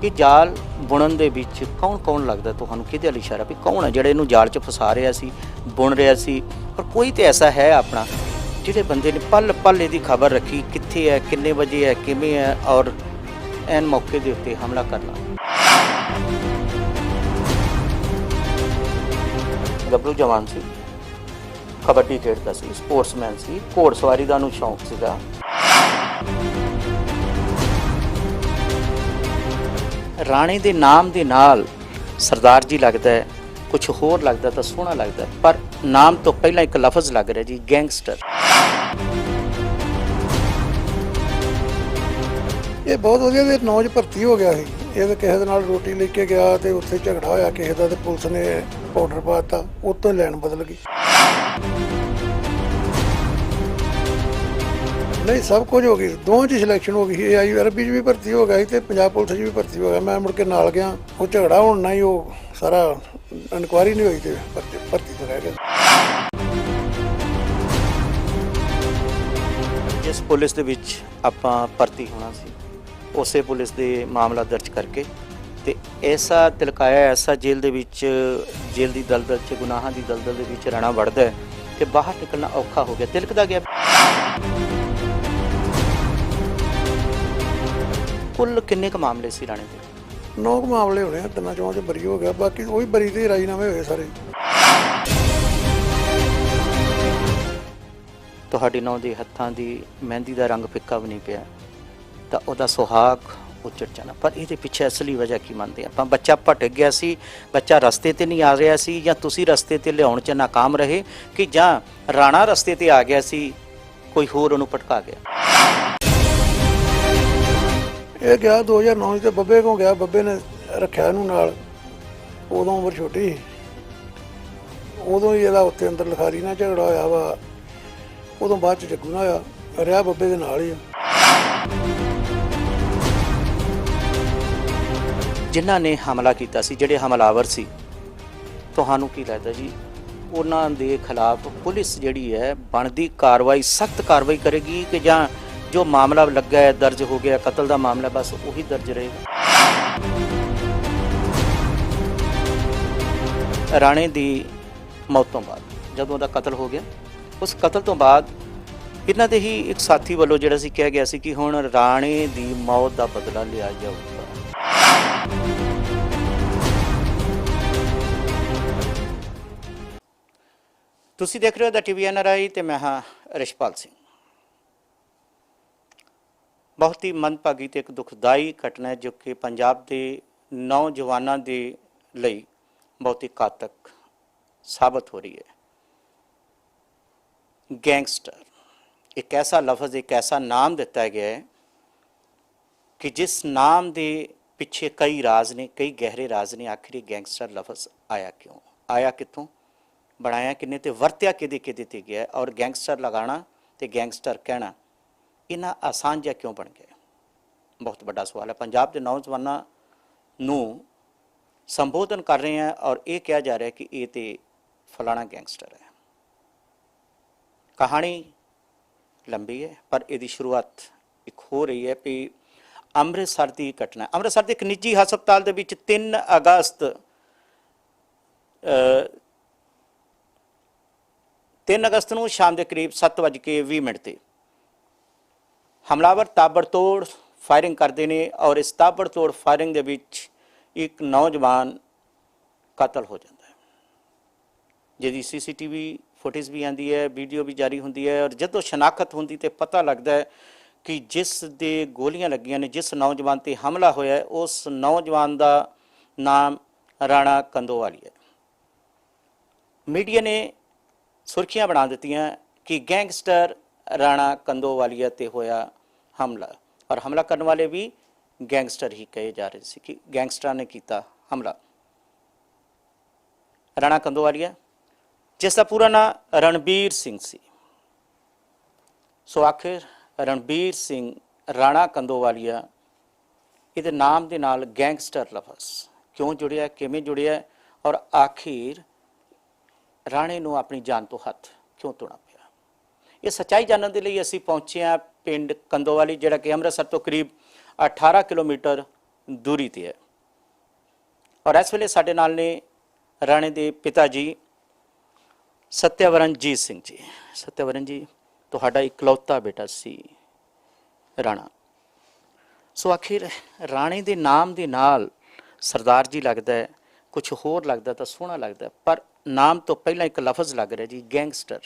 ਕਿ ਜਾਲ ਬੁਣਨ ਦੇ ਵਿੱਚ ਕੌਣ ਕੌਣ ਲੱਗਦਾ ਤੁਹਾਨੂੰ ਕਿਹਦੇ ਵੱਲ ਇਸ਼ਾਰਾ ਵੀ ਕੌਣ ਹੈ ਜਿਹੜੇ ਇਹਨੂੰ ਜਾਲ 'ਚ ਫਸਾ ਰਿਹਾ ਸੀ, ਬੁਣ ਰਿਹਾ ਸੀ। ਪਰ ਕੋਈ ਤੇ ਐਸਾ ਹੈ ਆਪਣਾ ਜਿਹੜੇ ਬੰਦੇ ਨੇ ਪਲ ਪਲ ਇਹਦੀ ਖਬਰ ਰੱਖੀ, ਕਿੱਥੇ ਹੈ, ਕਿੰਨੇ ਵਜੇ ਹੈ, ਕਿਵੇਂ ਹੈ ਔਰ ਐਨ ਮੌਕੇ ਦੇ ਉੱਤੇ ਹਮਲਾ ਕਰਨਾ। ਗੱਭਰੂ ਜਵਾਨ ਸੀ, ਕਬੱਡੀ ਖੇਡਦਾ ਸੀ, ਸਪੋਰਟਸਮੈਨ ਸੀ ਘੋੜਸਵਾਰੀ ਦਾ ਨੂੰ ਸ਼ੌਂਕ ਸੀਗਾ। ਰਾਣੇ ਦੇ ਨਾਮ ਦੇ ਨਾਲ ਸਰਦਾਰ ਜੀ ਲੱਗਦਾ ਹੈ ਕੁਝ ਹੋਰ ਲੱਗਦਾ ਤਾਂ ਸੋਹਣਾ ਲੱਗਦਾ ਪਰ ਨਾਮ ਤੋਂ ਪਹਿਲਾਂ ਇੱਕ ਲਫ਼ਜ਼ ਲੱਗ ਰਿਹਾ ਜੀ, ਗੈਂਗਸਟਰ। ਇਹ ਬਹੁਤ ਵਧੀਆ ਦੇ ਨੌਜ ਭਰਤੀ ਹੋ ਗਿਆ ਸੀ। ਇਹ ਕਿਸੇ ਦੇ ਨਾਲ ਰੋਟੀ ਲੈ ਕੇ ਗਿਆ ਤੇ ਉੱਥੇ ਝਗੜਾ ਹੋਇਆ, ਕਿਸੇ ਦਾ ਤੇ ਪੁਲਿਸ ਨੇ ਪਾਊਡਰ ਪਾਤਾ ਉਤੋਂ ਲੈਣ ਬਦਲ ਗਈ। ਨਹੀਂ, ਸਭ ਕੁਝ ਹੋ ਗਈ। ਦੋਵਾਂ ਚ ਸਿਲੈਕਸ਼ਨ ਹੋ ਗਈ ਇਹ ਆਈ ਅਰਬੀ ਚ ਵੀ ਭਰਤੀ ਹੋ ਗਿਆ ਸੀ ਤੇ ਪੰਜਾਬ ਪੁਲਿਸ ਚ ਵੀ ਭਰਤੀ ਹੋ ਗਿਆ। ਮੈਂ ਮੁੜ ਕੇ ਨਾਲ ਗਿਆ। ਉਹ ਝਗੜਾ ਹੋਣ ਨਾ ਹੀ ਉਹ ਸਾਰਾ ਇਨਕੁਆਰੀ ਨਹੀਂ ਹੋਈ ਤੇ ਭਰਤੀ ਤੋਂ ਰਹਿ ਗਿਆ ਜਿਸ ਪੁਲਿਸ ਦੇ ਵਿੱਚ ਆਪਾਂ ਭਰਤੀ ਹੋਣਾ ਸੀ, ਉਸੇ ਪੁਲਿਸ ਦੇ ਮਾਮਲਾ ਦਰਜ ਕਰਕੇ ਤੇ ਐਸਾ ਤਿਲਕਾਇਆ, ਐਸਾ ਜੇਲ੍ਹ ਦੇ ਵਿੱਚ, ਜੇਲ੍ਹ ਦੀ ਦਲਦਲ 'ਚ, ਗੁਨਾਹਾਂ ਦੀ ਦਲਦਲ ਦੇ ਵਿੱਚ ਰਹਿਣਾ ਵੜਦਾ ਹੈ ਕਿ ਬਾਹਰ ਨਿਕਲਣਾ ਔਖਾ ਹੋ ਗਿਆ। ਤਿਲਕਦਾ ਗਿਆ। ਕੁੱਲ ਕਿੰਨੇ ਕ ਮਾਮਲੇ ਸੀ ਰਾਣੇ ਦੇ? ਨੌ ਕੁ ਮਾਮਲੇ ਹੋਣੇ ਆ ਤਿੰਨਾਂ ਚੋਂ ਚ ਬਰੀ ਹੋ ਗਿਆ ਬਾਕੀ ਉਹ ਵੀ ਬਰੀ ਤੇ ਰਾਜੀਨਾਮੇ ਹੋਏ ਸਾਰੇ। ਤੁਹਾਡੀ ਨੌ ਦੇ ਹੱਥਾਂ ਦੀ ਮਹਿੰਦੀ ਦਾ ਰੰਗ ਫਿੱਕਾ ਵੀ ਨਹੀਂ ਪਿਆ ਤਾਂ ਉਹਦਾ ਸੁਹਾਗ ਉੱਜੜ ਜਾਣਾ। ਪਰ ਇਹਦੇ ਪਿੱਛੇ ਅਸਲੀ ਵਜ੍ਹਾ ਕੀ ਮੰਨਦੇ ਆਪਾਂ ਬੱਚਾ ਭਟਕ ਗਿਆ ਸੀ ਬੱਚਾ ਰਸਤੇ ਤੇ ਨਹੀਂ ਆ ਰਿਹਾ ਸੀ ਜਾਂ ਤੁਸੀਂ ਰਸਤੇ ਤੇ ਲਿਆਉਣ 'ਚ ਨਾਕਾਮ ਰਹੇ ਕਿ ਜਾਂ ਰਾਣਾ ਰਸਤੇ ਤੇ ਆ ਗਿਆ ਸੀ ਕੋਈ ਹੋਰ ਉਹਨੂੰ ਭਟਕਾ ਗਿਆ? ਇਹ ਗਿਆ 2009 ਚ ਤੇ ਬੱਬੇ ਕੋਲ ਗਿਆ, ਬੱਬੇ ਨੇ ਰੱਖਿਆ ਇਹਨੂੰ ਨਾਲ। ਉਦੋਂ ਉਮਰ ਛੋਟੀ ਸੀ। ਉਦੋਂ ਹੀ ਇਹਦਾ ਉੱਤੇ ਅੰਦਰ ਲਖਾਰੀ ਨਾਲ ਝਗੜਾ ਹੋਇਆ ਵਾ। ਉਦੋਂ ਬਾਅਦ ਚ ਜੱਗੂ ਨਾਲ ਹੋਇਆ। ਰਿਹਾ ਬੱਬੇ ਦੇ ਨਾਲ ਹੀ ਆ। ਜਿਨ੍ਹਾਂ ਨੇ ਹਮਲਾ ਕੀਤਾ ਸੀ, ਜਿਹੜੇ ਹਮਲਾਵਰ ਸੀ, ਤੁਹਾਨੂੰ ਕੀ ਲੱਗਦਾ ਜੀ? ਉਹਨਾਂ ਦੇ ਖਿਲਾਫ ਪੁਲਿਸ ਜਿਹੜੀ ਹੈ, ਬਣਦੀ ਕਾਰਵਾਈ, ਸਖਤ ਕਾਰਵਾਈ ਕਰੇਗੀ ਕਿ ਜਾਂ ਜੋ ਮਾਮਲਾ ਲੱਗਾ ਹੈ, ਦਰਜ ਹੋ ਗਿਆ, ਕਤਲ ਦਾ ਮਾਮਲਾ, ਬਸ ਉਹੀ ਦਰਜ ਰਹੇਗਾ ਰਾਣੇ ਦੀ ਮੌਤ ਤੋਂ ਬਾਅਦ, ਜਦੋਂ ਉਹਦਾ ਕਤਲ ਹੋ ਗਿਆ, ਉਸ ਕਤਲ ਤੋਂ ਬਾਅਦ ਇਹਨਾਂ ਦੇ ਹੀ ਇੱਕ ਸਾਥੀ ਵੱਲੋਂ ਜਿਹੜਾ ਸੀ, ਕਿਹਾ ਗਿਆ ਸੀ ਕਿ ਹੁਣ ਰਾਣੇ ਦੀ ਮੌਤ ਦਾ ਬਦਲਾ ਲਿਆ ਜਾਊਗਾ। ਤੁਸੀਂ ਦੇਖ ਰਹੇ ਹੋ ਦਾ ਟੀਵੀ ਐਨਆਰਆਈ ਤੇ ਮੈਂ ਹਾਂ ਰਿਸ਼ਪਾਲ ਸਿੰਘ। ਬਹੁਤ ਹੀ ਮੰਦਭਾਗੀ ਤੇ ਇੱਕ ਦੁਖਦਾਈ ਘਟਨਾ ਹੈ ਜੋ ਕਿ ਪੰਜਾਬ ਦੇ ਨੌਜਵਾਨਾਂ ਦੇ ਲਈ ਬਹੁਤ ਹੀ ਘਾਤਕ ਸਾਬਤ ਹੋ ਰਹੀ ਹੈ। ਗੈਂਗਸਟਰ ਇੱਕ ਐਸਾ ਲਫ਼ਜ਼, ਇੱਕ ਐਸਾ ਨਾਮ ਦਿੱਤਾ ਗਿਆ ਹੈ ਕਿ ਜਿਸ ਨਾਮ ਦੇ ਪਿੱਛੇ ਕਈ ਰਾਜ਼ ਨੇ, ਕਈ ਗਹਿਰੇ ਰਾਜ਼ ਨੇ, ਆਖਰੀ ਗੈਂਗਸਟਰ ਲਫ਼ਜ਼ ਆਇਆ ਕਿਉਂ? ਆਇਆ ਕਿੱਥੋਂ? ਬਣਾਇਆ ਕਿੰਨੇ ਤੇ ਵਰਤਿਆ ਕਿਹਦੇ ਕਿਹਦੇ ਤੇ ਗਿਆ ਔਰ ਗੈਂਗਸਟਰ ਲਗਾਉਣਾ ਤੇ ਗੈਂਗਸਟਰ ਕਹਿਣਾ ਇਹਨਾਂ ਆਸਾਨ ਜਿਹਾ ਕਿਉਂ ਬਣ ਗਿਆ ਬਹੁਤ ਵੱਡਾ ਸਵਾਲ ਹੈ। ਪੰਜਾਬ ਦੇ ਨੌਜਵਾਨਾਂ ਨੂੰ ਸੰਬੋਧਨ ਕਰ ਰਹੇ ਹਾਂ ਔਰ ਇਹ ਕਿਹਾ ਜਾ ਰਿਹਾ ਕਿ ਇਹ ਤੇ ਫਲਾਣਾ ਗੈਂਗਸਟਰ ਹੈ। ਕਹਾਣੀ ਲੰਬੀ ਹੈ ਪਰ ਇਹਦੀ ਸ਼ੁਰੂਆਤ ਇੱਕ ਹੋ ਰਹੀ ਹੈ ਕਿ ਅੰਮ੍ਰਿਤਸਰ ਦੀ ਘਟਨਾ ਅੰਮ੍ਰਿਤਸਰ ਦੇ ਇੱਕ ਨਿੱਜੀ ਹਸਪਤਾਲ ਦੇ ਵਿੱਚ 3 ਅਗਸਤ ਅ, 3 ਅਗਸਤ ਨੂੰ ਸ਼ਾਮ ਦੇ ਕਰੀਬ 7:20 ਮਿੰਟ ਤੇ ਹਮਲਾਵਰ ਤਾਬੜਤੋੜ ਫਾਇਰਿੰਗ ਕਰਦੇ ਨੇ ਔਰ ਇਸ ਤਾਬੜਤੋੜ ਫਾਇਰਿੰਗ ਦੇ ਵਿੱਚ ਇੱਕ ਨੌਜਵਾਨ ਕਤਲ ਹੋ ਜਾਂਦਾ ਹੈ। ਜਿਹਦੀ ਸੀਸੀਟੀਵੀ ਫੁਟੇਜ ਵੀ ਆਂਦੀ ਹੈ, ਵੀਡੀਓ ਵੀ ਜਾਰੀ ਹੁੰਦੀ ਹੈ ਔਰ ਜਦੋਂ ਸ਼ਨਾਖਤ ਹੁੰਦੀ ਤੇ ਪਤਾ ਲੱਗਦਾ ਹੈ ਕਿ ਜਿਸ ਦੇ ਗੋਲੀਆਂ ਲੱਗੀਆਂ ਨੇ, ਜਿਸ ਨੌਜਵਾਨ ਤੇ ਹਮਲਾ ਹੋਇਆ ਹੈ, ਉਸ ਨੌਜਵਾਨ ਦਾ ਨਾਮ ਰਾਣਾ ਕੰਦੋਵਾਲੀ ਹੈ। ਮੀਡੀਆ ਨੇ ਸੁਰਖੀਆਂ ਬਣਾ ਦਿੱਤੀਆਂ ਕਿ ਗੈਂਗਸਟਰ ਰਾਣਾ ਕੰਦੋਵਾਲੀਆ ਤੇ ਹੋਇਆ ਹਮਲਾ। ਔਰ ਹਮਲਾ ਕਰਨ ਵਾਲੇ ਵੀ ਗੈਂਗਸਟਰ ਹੀ ਕਹੇ ਜਾ ਰਹੇ ਸੀ ਕਿ ਗੈਂਗਸਟਰਾਂ ਨੇ ਕੀਤਾ ਹਮਲਾ। ਰਾਣਾ ਕੰਦੋਵਾਲੀਆ, ਜਿਸ ਦਾ ਪੂਰਾ ਨਾਮ ਰਣਬੀਰ ਸਿੰਘ ਸੀ। ਸੋ ਆਖਿਰ ਰਣਬੀਰ ਸਿੰਘ, ਰਾਣਾ ਕੰਦੋਵਾਲੀਆ, ਇਹਦੇ ਨਾਮ ਦੇ ਨਾਲ ਗੈਂਗਸਟਰ ਲਫ਼ਜ਼ ਕਿਉਂ ਜੁੜਿਆ, ਕਿਵੇਂ ਜੁੜਿਆ ਔਰ ਆਖਿਰ ਰਾਣੇ ਨੂੰ ਆਪਣੀ ਜਾਨ ਤੋਂ ਹੱਥ ਕਿਉਂ ਧੋਣਾ ਪਿਆ ਇਹ ਸੱਚਾਈ ਜਾਣਨ ਦੇ ਲਈ ਅਸੀਂ ਪਹੁੰਚੇ ਹਾਂ ਪਿੰਡ ਕੰਦੋਵਾਲੀ, ਜਿਹੜਾ ਕਿ ਅੰਮ੍ਰਿਤਸਰ ਤੋਂ ਕਰੀਬ 18 ਕਿਲੋਮੀਟਰ ਦੂਰੀ ਤੇ ਹੈ। ਔਰ ਇਸ ਵੇਲੇ ਸਾਡੇ ਨਾਲ ਨੇ ਰਾਣੇ ਦੇ ਪਿਤਾ ਜੀ ਸਤਿਆਵਰਨਜੀਤ ਸਿੰਘ ਜੀ। ਸਤਿਆਵਰਨ ਜੀ, ਤੁਹਾਡਾ ਇਕਲੌਤਾ ਬੇਟਾ ਸੀ ਰਾਣਾ। ਸੋ ਆਖਿਰ ਰਾਣੇ ਦੇ ਨਾਮ ਦੇ ਨਾਲ ਸਰਦਾਰ ਜੀ ਲੱਗਦਾ ਹੈ ਕੁਝ ਹੋਰ ਲੱਗਦਾ ਤਾਂ ਸੋਹਣਾ ਲੱਗਦਾ ਪਰ ਨਾਮ ਤੋਂ ਪਹਿਲਾਂ ਇੱਕ ਲਫ਼ਜ਼ ਲੱਗ ਰਿਹਾ ਜੀ, ਗੈਂਗਸਟਰ।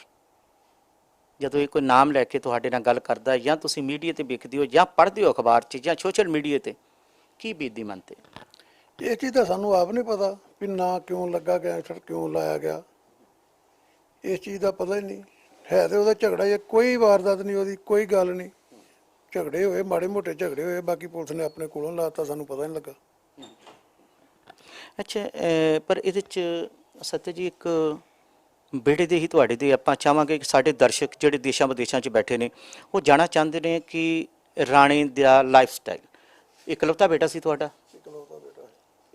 ਜਦੋਂ ਇਹ ਕੋਈ ਨਾਮ ਲੈ ਕੇ ਤੁਹਾਡੇ ਨਾਲ ਗੱਲ ਕਰਦਾ ਜਾਂ ਤੁਸੀਂ ਮੀਡੀਆ ਤੇ ਵੇਖਦੇ ਹੋ ਜਾਂ ਪੜ੍ਹਦੇ ਹੋ ਅਖਬਾਰ 'ਚ ਜਾਂ ਸੋਸ਼ਲ ਮੀਡੀਆ ਤੇ ਕੀ ਬੀਤਦੀ ਮਨ ਤੇ? ਇਹ ਚੀਜ਼ ਤਾਂ ਸਾਨੂੰ ਆਪ ਨਹੀਂ ਪਤਾ ਵੀ ਨਾ ਕਿਉਂ ਲੱਗਾ ਗੈਂਗਸਟਰ ਕਿਉਂ ਲਾਇਆ ਗਿਆ। ਇਸ ਚੀਜ਼ ਦਾ ਪਤਾ ਹੀ ਨਹੀਂ। ਹੈ ਤੇ ਉਹਦਾ ਝਗੜਾ ਹੀ ਕੋਈ ਵਾਰਦਾਤ ਨਹੀਂ ਉਹਦੀ ਕੋਈ ਗੱਲ ਨਹੀਂ। ਝਗੜੇ ਹੋਏ ਮਾੜੇ ਮੋਟੇ ਝਗੜੇ ਹੋਏ ਬਾਕੀ ਪੁਲਿਸ ਨੇ ਆਪਣੇ ਕੋਲੋਂ ਲਾਤਾ ਸਾਨੂੰ ਪਤਾ ਨਹੀਂ ਲੱਗਾ। ਅੱਛਾ ਪਰ ਇਹਦੇ ਚ ਸਤਿ ਜੀ ਇੱਕ ਬੇੜੇ ਦੇ ਹੀ ਤੁਹਾਡੇ ਦੇ ਆਪਾਂ ਚਾਹਾਂਗੇ ਕਿ ਸਾਡੇ ਦਰਸ਼ਕ ਜਿਹੜੇ ਦੇਸ਼ਾਂ ਵਿਦੇਸ਼ਾਂ 'ਚ ਬੈਠੇ ਨੇ ਉਹ ਜਾਣਾ ਚਾਹੁੰਦੇ ਨੇ ਕਿ ਰਾਣੀ ਦਾ ਲਾਈਫ ਸਟਾਈਲ ਇਕਲੌਤਾ ਬੇਟਾ ਸੀ ਤੁਹਾਡਾ?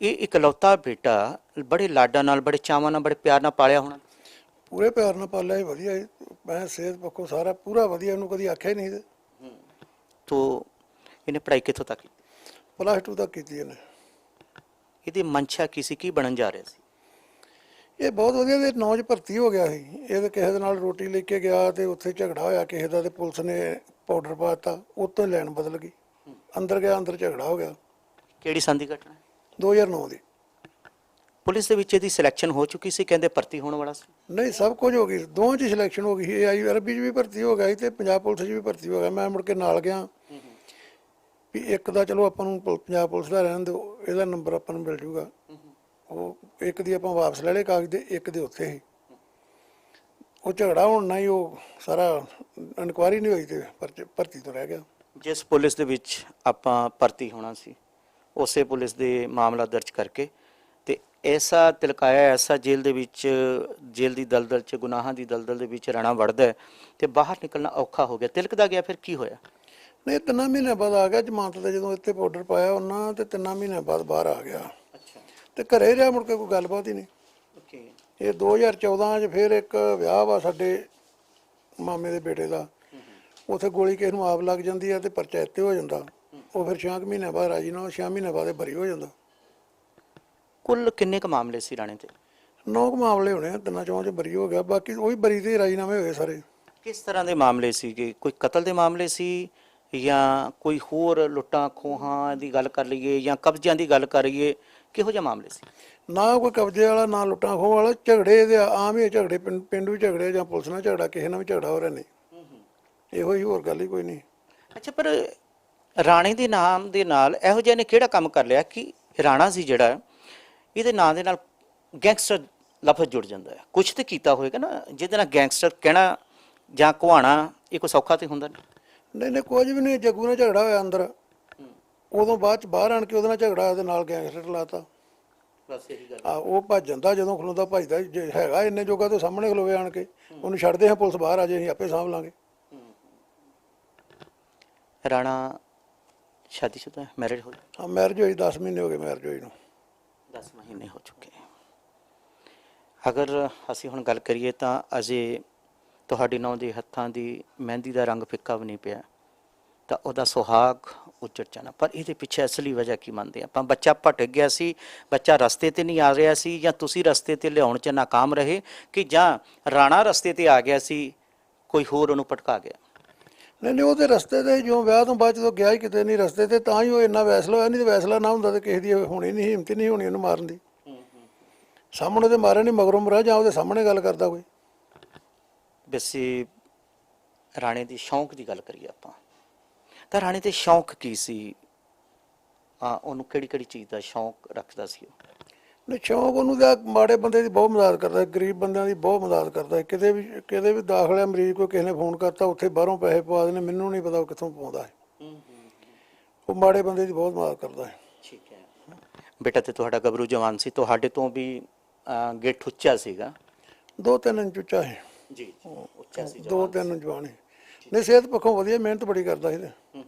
ਇਹ ਇਕਲੌਤਾ ਬੇਟਾ ਬੜੇ ਲਾਡਾਂ ਨਾਲ ਬੜੇ ਚਾਵਾਂ ਨਾਲ ਬੜੇ ਪਿਆਰ ਨਾਲ ਪਾਲਿਆ ਹੋਣਾ? ਪੂਰੇ ਪਿਆਰ ਨਾਲ ਪਾਲਿਆ ਸੀ ਵਧੀਆ ਸੀ। ਮੈਂ ਸਿਹਤ ਪੱਖੋਂ ਸਾਰਾ ਪੂਰਾ ਵਧੀਆ ਉਹਨੂੰ ਕਦੀ ਆਖਿਆ ਹੀ ਨਹੀਂ ਤੇ ਤੋ ਇਹਨੇ ਪੜ੍ਹਾਈ ਕਿੱਥੋਂ ਤੱਕ ਕੀਤੀ? ਪਲੱਸ 2 ਤੱਕ ਕੀਤੀ ਇਹਨੇ। ਇਹਦੀ ਮਨਸ਼ਾ ਕੀ ਸੀ? ਕੀ ਬਣਨ ਜਾ ਰਿਹਾ ਸੀ? ਇਹ ਬਹੁਤ ਵਧੀਆ ਤੇ ਨੌਜ ਭਰਤੀ ਹੋ ਗਿਆ ਸੀ। ਇਹ ਤੇ ਕਿਸੇ ਦੇ ਨਾਲ ਰੋਟੀ ਲੈ ਕੇ ਗਿਆ ਤੇ ਉੱਥੇ ਝਗੜਾ ਹੋਇਆ ਕਿਸੇ ਦਾ ਤੇ ਪੁਲਿਸ ਨੇ ਪਾਊਡਰ ਪਾਤਾ ਉਤੋਂ ਲੈਣ ਬਦਲ ਗਈ। ਅੰਦਰ ਗਿਆ ਅੰਦਰ ਝਗੜਾ ਹੋ ਗਿਆ। ਕਿਹੜੀ ਸੰਧੀ ਘਟਨਾ? ਹੈ? 2009 ਦੀ। ਪੁਲਿਸ ਦੇ ਵਿੱਚ ਇਹਦੀ ਸਿਲੈਕਸ਼ਨ ਹੋ ਚੁੱਕੀ ਸੀ ਕਹਿੰਦੇ ਭਰਤੀ ਹੋਣ ਵਾਲਾ ਸੀ। ਨਹੀਂ ਸਭ ਕੁਝ ਹੋ ਗਈ। ਦੋਵਾਂ 'ਚ ਸਿਲੈਕਸ਼ਨ ਹੋ ਗਈ ਇਹ ਆਈ ਅਰਬੀ 'ਚ ਵੀ ਭਰਤੀ ਹੋ ਗਿਆ ਤੇ ਪੰਜਾਬ ਪੁਲਿਸ 'ਚ ਵੀ ਭਰਤੀ ਹੋ ਗਿਆ। ਮੈਂ ਮੁੜ ਕੇ ਨਾਲ ਗਿਆ। ਵੀ ਇੱਕ ਦਾ ਚਲੋ ਆਪਾਂ ਨੂੰ ਪੰਜਾਬ ਪੁਲਿਸ ਦਾ ਰਹਿਣ ਦਿਓ ਇਹਦਾ ਨੰਬਰ ਆਪਾਂ ਨੂੰ ਮਿਲ ਜੂਗਾ। ਉਹ ਇੱਕ ਦੀ ਆਪਾਂ ਵਾਪਸ ਲੈ ਲਏ ਕਾਗਜ਼ ਦੇ ਇੱਕ ਦੇ ਉੱਥੇ ਹੀ। ਉਹ ਝਗੜਾ ਹੋਣ ਨਾਲ ਹੀ ਉਹ ਸਾਰਾ ਇਨਕੁਆਰੀ ਨਹੀਂ ਹੋਈ ਤੇ ਪਰਚੇ- ਭਰਤੀ ਤੋਂ ਰਹਿ ਗਿਆ। ਜਿਸ ਪੁਲਿਸ ਦੇ ਵਿੱਚ ਆਪਾਂ ਭਰਤੀ ਹੋਣਾ ਸੀ ਉਸੇ ਪੁਲਿਸ ਦੇ ਮਾਮਲਾ ਦਰਜ ਕਰਕੇ ਤੇ ਐਸਾ ਤਿਲਕਾਇਆ ਐਸਾ ਜੇਲ੍ਹ ਦੇ ਵਿੱਚ ਜੇਲ੍ਹ ਦੀ ਦਲਦਲ 'ਚ ਗੁਨਾਹਾਂ ਦੀ ਦਲਦਲ ਦੇ ਵਿੱਚ ਰਹਿਣਾ ਵੜਦਾ ਤੇ ਬਾਹਰ ਨਿਕਲਣਾ ਔਖਾ ਹੋ ਗਿਆ। ਤਿਲਕਦਾ ਗਿਆ ਫਿਰ ਕੀ ਹੋਇਆ? ਨਹੀਂ ਤਿੰਨਾਂ ਮਹੀਨੇ ਬਾਅਦ ਆ ਗਿਆ ਜਮਾਨਤ ਤੇ ਜਦੋਂ ਇੱਥੇ ਪਾਊਡਰ ਪਾਇਆ ਉਹਨਾਂ ਤੇ ਤਿੰਨਾਂ ਮਹੀਨੇ ਬਾਅਦ ਬਾਹਰ ਆ ਗਿਆ। ਤੇ ਘਰੇ ਰਿਹਾ ਮੁੜ ਕੇ ਕੋਈ ਗੱਲਬਾਤ ਹੀ ਨਹੀਂ। ਓਕੇ ਇਹ 2014 ਚ ਫਿਰ ਇੱਕ ਵਿਆਹ ਵਾ ਸਾਡੇ ਮਾਮੇ ਦੇ ਬੇਟੇ ਦਾ। ਉਥੇ ਗੋਲੀ ਕਿਸੇ ਨੂੰ ਆਪ ਲੱਗ ਜਾਂਦੀ ਹੈ ਤੇ ਪਰਚਾ ਇੱਥੇ ਹੋ ਜਾਂਦਾ। ਉਹ ਫਿਰ 6 ਮਹੀਨੇ ਬਾਅਦ ਰਾਜੀ ਨਾ 6 ਮਹੀਨੇ ਬਾਅਦ ਬਰੀ ਹੋ ਜਾਂਦਾ। ਕੁੱਲ ਕਿੰਨੇ ਕ ਮਾਮਲੇ ਸੀ ਰਾਣੇ ਤੇ? ਨੌ ਕੁ ਮਾਮਲੇ ਹੋਣੇ ਤਿੰਨਾਂ ਚੋਂ ਚ ਬਰੀ ਹੋ ਗਿਆ। ਬਾਕੀ ਉਹ ਵੀ ਬਰੀ ਤੇ ਰਾਜੀਨਾਮੇ ਹੋਏ ਸਾਰੇ। ਕਿਸ ਤਰ੍ਹਾਂ ਦੇ ਮਾਮਲੇ ਸੀਗੇ? ਕੋਈ ਕਤਲ ਦੇ ਮਾਮਲੇ ਸੀ ਜਾਂ ਕੋਈ ਹੋਰ ਲੁੱਟਾਂ ਖੋਹਾਂ ਦੀ ਗੱਲ ਕਰ ਲਈਏ ਜਾਂ ਕਬਜ਼ਿਆਂ ਦੀ ਗੱਲ ਕਰੀਏ ਕਿਹੋ ਜਿਹੇ ਮਾਮਲੇ ਸੀ? ਨਾ ਕੋਈ ਕਬਜ਼ੇ ਵਾਲਾ ਨਾ ਲੁੱਟਾਂ ਖੋਹ ਵਾਲਾ ਝਗੜੇ ਦੇ ਆਮ ਹੀ ਝਗੜੇ ਪਿੰਡ- ਪਿੰਡੂ ਝਗੜੇ ਜਾਂ ਪੁਲਿਸ ਨਾਲ ਝਗੜਾ ਕਿਸੇ ਨਾਲ ਵੀ ਝਗੜਾ ਹੋ ਰਿਹਾ ਨਹੀਂ। ਇਹੋ ਹੀ ਹੋਰ ਗੱਲ ਹੀ ਕੋਈ ਨਹੀਂ। ਅੱਛਾ ਪਰ ਰਾਣੇ ਦੇ ਨਾਮ ਦੇ ਨਾਲ ਇਹੋ ਜਿਹਾ ਨੇ ਕਿਹੜਾ ਕੰਮ ਕਰ ਲਿਆ ਕਿ ਰਾਣਾ ਸੀ ਜਿਹੜਾ ਇਹਦੇ ਨਾਂ ਦੇ ਨਾਲ ਗੈਂਗਸਟਰ ਲਫ਼ਜ਼ ਜੁੜ ਜਾਂਦਾ ਹੈ। ਕੁਝ ਤੇ ਕੀਤਾ ਹੋਏਗਾ ਨਾ ਜਿਹਦੇ ਨਾਲ ਗੈਂਗਸਟਰ ਕਹਿਣਾ ਜਾਂ ਕੁਹਾਣਾ ਇਹ ਕੋਈ ਸੌਖਾ ਤੇ ਹੁੰਦਾ ਨਹੀਂ? ਨਹੀਂ ਨਹੀਂ ਕੁਝ ਵੀ ਨਹੀਂ ਜੱਗੂ ਨਾਲ ਝਗੜਾ ਹੋਇਆ ਅੰਦਰ। ਉਦੋਂ ਬਾਅਦ ਚ ਬਾਹਰ ਆਣ ਕੇ ਉਹਦੇ ਨਾਲ ਝਗੜਾ ਤੇ ਨਾਲ ਗੈਂਗਸਟਰ ਲਾਤਾ। ਬਸ ਇਹੀ ਗੱਲ। ਆ ਉਹ ਭੱਜ ਜਾਂਦਾ ਜਦੋਂ ਖਲੋਂਦਾ ਭੱਜਦਾ ਜੇ ਹੈਗਾ ਇੰਨੇ ਜੋਗਾ ਤੋਂ ਸਾਹਮਣੇ ਖਲੋਵੇ ਆਣ ਕੇ। ਉਹਨੂੰ ਛੱਡਦੇ ਹਾਂ ਪੁਲਿਸ ਬਾਹਰ ਆ ਜੇ ਅਸੀਂ ਆਪੇ ਸਾਂਭ ਲਾਂਗੇ। ਰਾਣਾ ਸ਼ਾਦੀशुदा ਹੈ ਮੈਰਿਡ ਹੋ ਹਾਂ ਮੈਰਿਜ ਹੋਈ 10 ਮਹੀਨੇ ਹੋ ਗਏ ਮੈਰਿਜ ਹੋਈ ਨੂੰ। 10 ਮਹੀਨੇ ਹੋ ਚੁੱਕੇ ਹੈ ਅਗਰ ਅਸੀਂ ਹੁਣ ਗੱਲ ਕਰੀਏ ਤਾਂ ਅਜੇ ਤੁਹਾਡੀ ਨੌਂ ਦੇ ਹੱਥਾਂ ਦੀ ਮਹਿੰਦੀ ਦਾ ਰੰਗ ਫਿੱਕਾ ਵੀ ਨਹੀਂ ਪਿਆ। ਤਾਂ ਉਹਦਾ ਸੁਹਾਗ ਉੱਜੜ ਜਾਣਾ। ਪਰ ਇਹਦੇ ਪਿੱਛੇ ਅਸਲੀ ਵਜ੍ਹਾ ਕੀ ਮੰਨਦੇ ਆਪਾਂ ਬੱਚਾ ਭਟਕ ਗਿਆ ਸੀ ਬੱਚਾ ਰਸਤੇ ਤੇ ਨਹੀਂ ਆ ਰਿਹਾ ਸੀ ਜਾਂ ਤੁਸੀਂ ਰਸਤੇ ਤੇ ਲਿਆਉਣ 'ਚ ਨਾਕਾਮ ਰਹੇ ਕਿ ਜਾਂ ਰਾਣਾ ਰਸਤੇ ਤੇ ਆ ਗਿਆ ਸੀ ਕੋਈ ਹੋਰ ਉਹਨੂੰ ਭਟਕਾ ਗਿਆ? ਨਹੀਂ ਨਹੀਂ ਉਹਦੇ ਰਸਤੇ ਤੇ ਜੋ ਵਿਆਹ ਤੋਂ ਬਾਅਦ ਜਦੋਂ ਗਿਆ ਹੀ ਕਿਤੇ ਨਹੀਂ ਰਸਤੇ ਤੇ ਤਾਂ ਹੀ ਉਹ ਇੰਨਾ ਵੈਸਲਾ ਹੋਇਆ ਨਹੀਂ ਤੇ ਵੈਸਲਾ ਨਾ ਹੁੰਦਾ ਤੇ ਕਿਸੇ ਦੀ ਹੋਣੀ ਨਹੀਂ ਹਿੰਮਤ ਨਹੀਂ ਹੋਣੀ ਉਹਨੂੰ ਮਾਰਨ ਦੀ। ਸਾਹਮਣੇ ਤੇ ਮਾਰੇ ਨਹੀਂ ਮਗਰੋਂ ਮਰਾ ਜਾਂ ਉਹਦੇ ਸਾਹਮਣੇ ਗੱਲ ਕਰਦਾ ਕੋਈ। ਵੈਸੇ ਰਾਣੇ ਦੀ ਸ਼ੌਂਕ ਦੀ ਗੱਲ ਕਰੀਏ ਆਪਾਂ। ਤਾਂ ਰਾਣੇ ਦੇ ਸ਼ੌਂਕ ਕੀ ਸੀ? ਆ ਉਹਨੂੰ ਕਿਹੜੀ ਕਿਹੜੀ ਚੀਜ਼ ਦਾ ਸ਼ੌਂਕ ਰੱਖਦਾ ਸੀ ਉਹ? ਸ਼ੌਂਕ ਉਹਨੂੰ ਤਾਂ ਮਾੜੇ ਬੰਦੇ ਦੀ ਬਹੁਤ ਮਦਦ ਕਰਦਾ ਗਰੀਬ ਬੰਦਿਆਂ ਦੀ ਬਹੁਤ ਮਦਦ ਕਰਦਾ। ਕਿਤੇ ਵੀ ਕਿਤੇ ਵੀ ਦਾਖਲ ਮਰੀਜ਼ ਕੋਈ ਕਿਸੇ ਨੇ ਫੋਨ ਕਰਤਾ ਉੱਥੇ ਬਾਹਰੋਂ ਪੈਸੇ ਪਵਾ ਦੇਣੇ ਮੈਨੂੰ ਨਹੀਂ ਪਤਾ ਉਹ ਕਿੱਥੋਂ ਪਾਉਂਦਾ ਹੈ। ਉਹ ਮਾੜੇ ਬੰਦੇ ਦੀ ਬਹੁਤ ਮਦਦ ਕਰਦਾ ਹੈ। ਠੀਕ ਹੈ। ਬੇਟਾ ਤੇ ਤੁਹਾਡਾ ਗੱਭਰੂ ਜਵਾਨ ਸੀ ਤੁਹਾਡੇ ਤੋਂ ਵੀ ਗਿੱਠ ਉੱਚਾ ਸੀਗਾ? ਦੋ ਤਿੰਨ ਇੰਚ ਉੱਚਾ ਹੈ ਜੀ ਉੱਚਾ ਸੀ ਦੋ ਤਿੰਨ ਜਵਾਨ ਹੈ ਨਹੀਂ ਸਿਹਤ ਪੱਖੋਂ ਵਧੀਆ ਮਿਹਨਤ ਬੜੀ ਕਰਦਾ ਸੀ ਤੇ।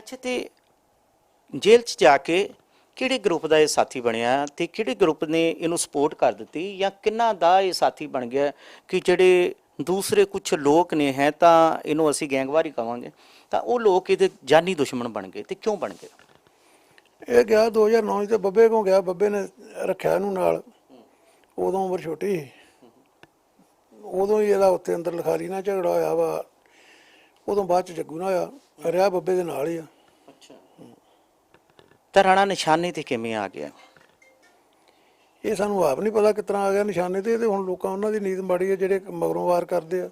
ਅੱਛਾ, ਤੇ ਜੇਲ੍ਹ 'ਚ ਜਾ ਕੇ ਕਿਹੜੇ ਗਰੁੱਪ ਦਾ ਇਹ ਸਾਥੀ ਬਣਿਆ ਤੇ ਕਿਹੜੇ ਗਰੁੱਪ ਨੇ ਇਹਨੂੰ ਸਪੋਰਟ ਕਰ ਦਿੱਤੀ ਜਾਂ ਕਿੰਨਾ ਦਾ ਇਹ ਸਾਥੀ ਬਣ ਗਿਆ ਕਿ ਜਿਹੜੇ ਦੂਸਰੇ ਕੁਝ ਲੋਕ ਨੇ ਹੈ, ਤਾਂ ਇਹਨੂੰ ਅਸੀਂ ਗੈਂਗਵਾਰੀ ਕਵਾਂਗੇ? ਤਾਂ ਉਹ ਲੋਕ ਇਹਦੇ ਜਾਨੀ ਦੁਸ਼ਮਣ ਬਣ ਗਏ ਤੇ ਕਿਉਂ ਬਣ ਗਏ? ਇਹ ਗਿਆ 2009 ਚ, ਤੇ ਬੱਬੇ ਕੋਲ ਗਿਆ, ਬੱਬੇ ਨੇ ਰੱਖਿਆ ਇਹਨੂੰ ਨਾਲ। ਉਦੋਂ ਉਮਰ ਛੋਟੀ ਸੀ। ਉਦੋਂ ਹੀ ਇਹਦਾ ਉੱਤੇ ਅੰਦਰ ਲਖਾਰੀ ਨਾਲ ਝਗੜਾ ਹੋਇਆ ਵਾ। ਉਦੋਂ ਬਾਅਦ ਚ ਜੱਗੂ ਨਾਲ ਹੋਇਆ। ਰਿਹਾ ਬੱਬੇ ਦੇ ਨਾਲ ਹੀ ਆ। ਅੱਛਾ। ਤਾਂ ਰਾਣਾ ਨਿਸ਼ਾਨੇ ਤੇ ਕਿਵੇਂ ਆ ਗਿਆ? ਇਹ ਸਾਨੂੰ ਆਪ ਨਹੀਂ ਪਤਾ ਕਿਤਨਾ ਆ ਗਿਆ ਨਿਸ਼ਾਨੇ ਤੇ ਤੇ ਹੁਣ ਲੋਕਾਂ ਉਹਨਾਂ ਦੀ ਨੀਤ ਮਾੜੀ ਹੈ ਜਿਹੜੇ ਮਗਰੋਂ ਵਾਰ ਕਰਦੇ ਆ।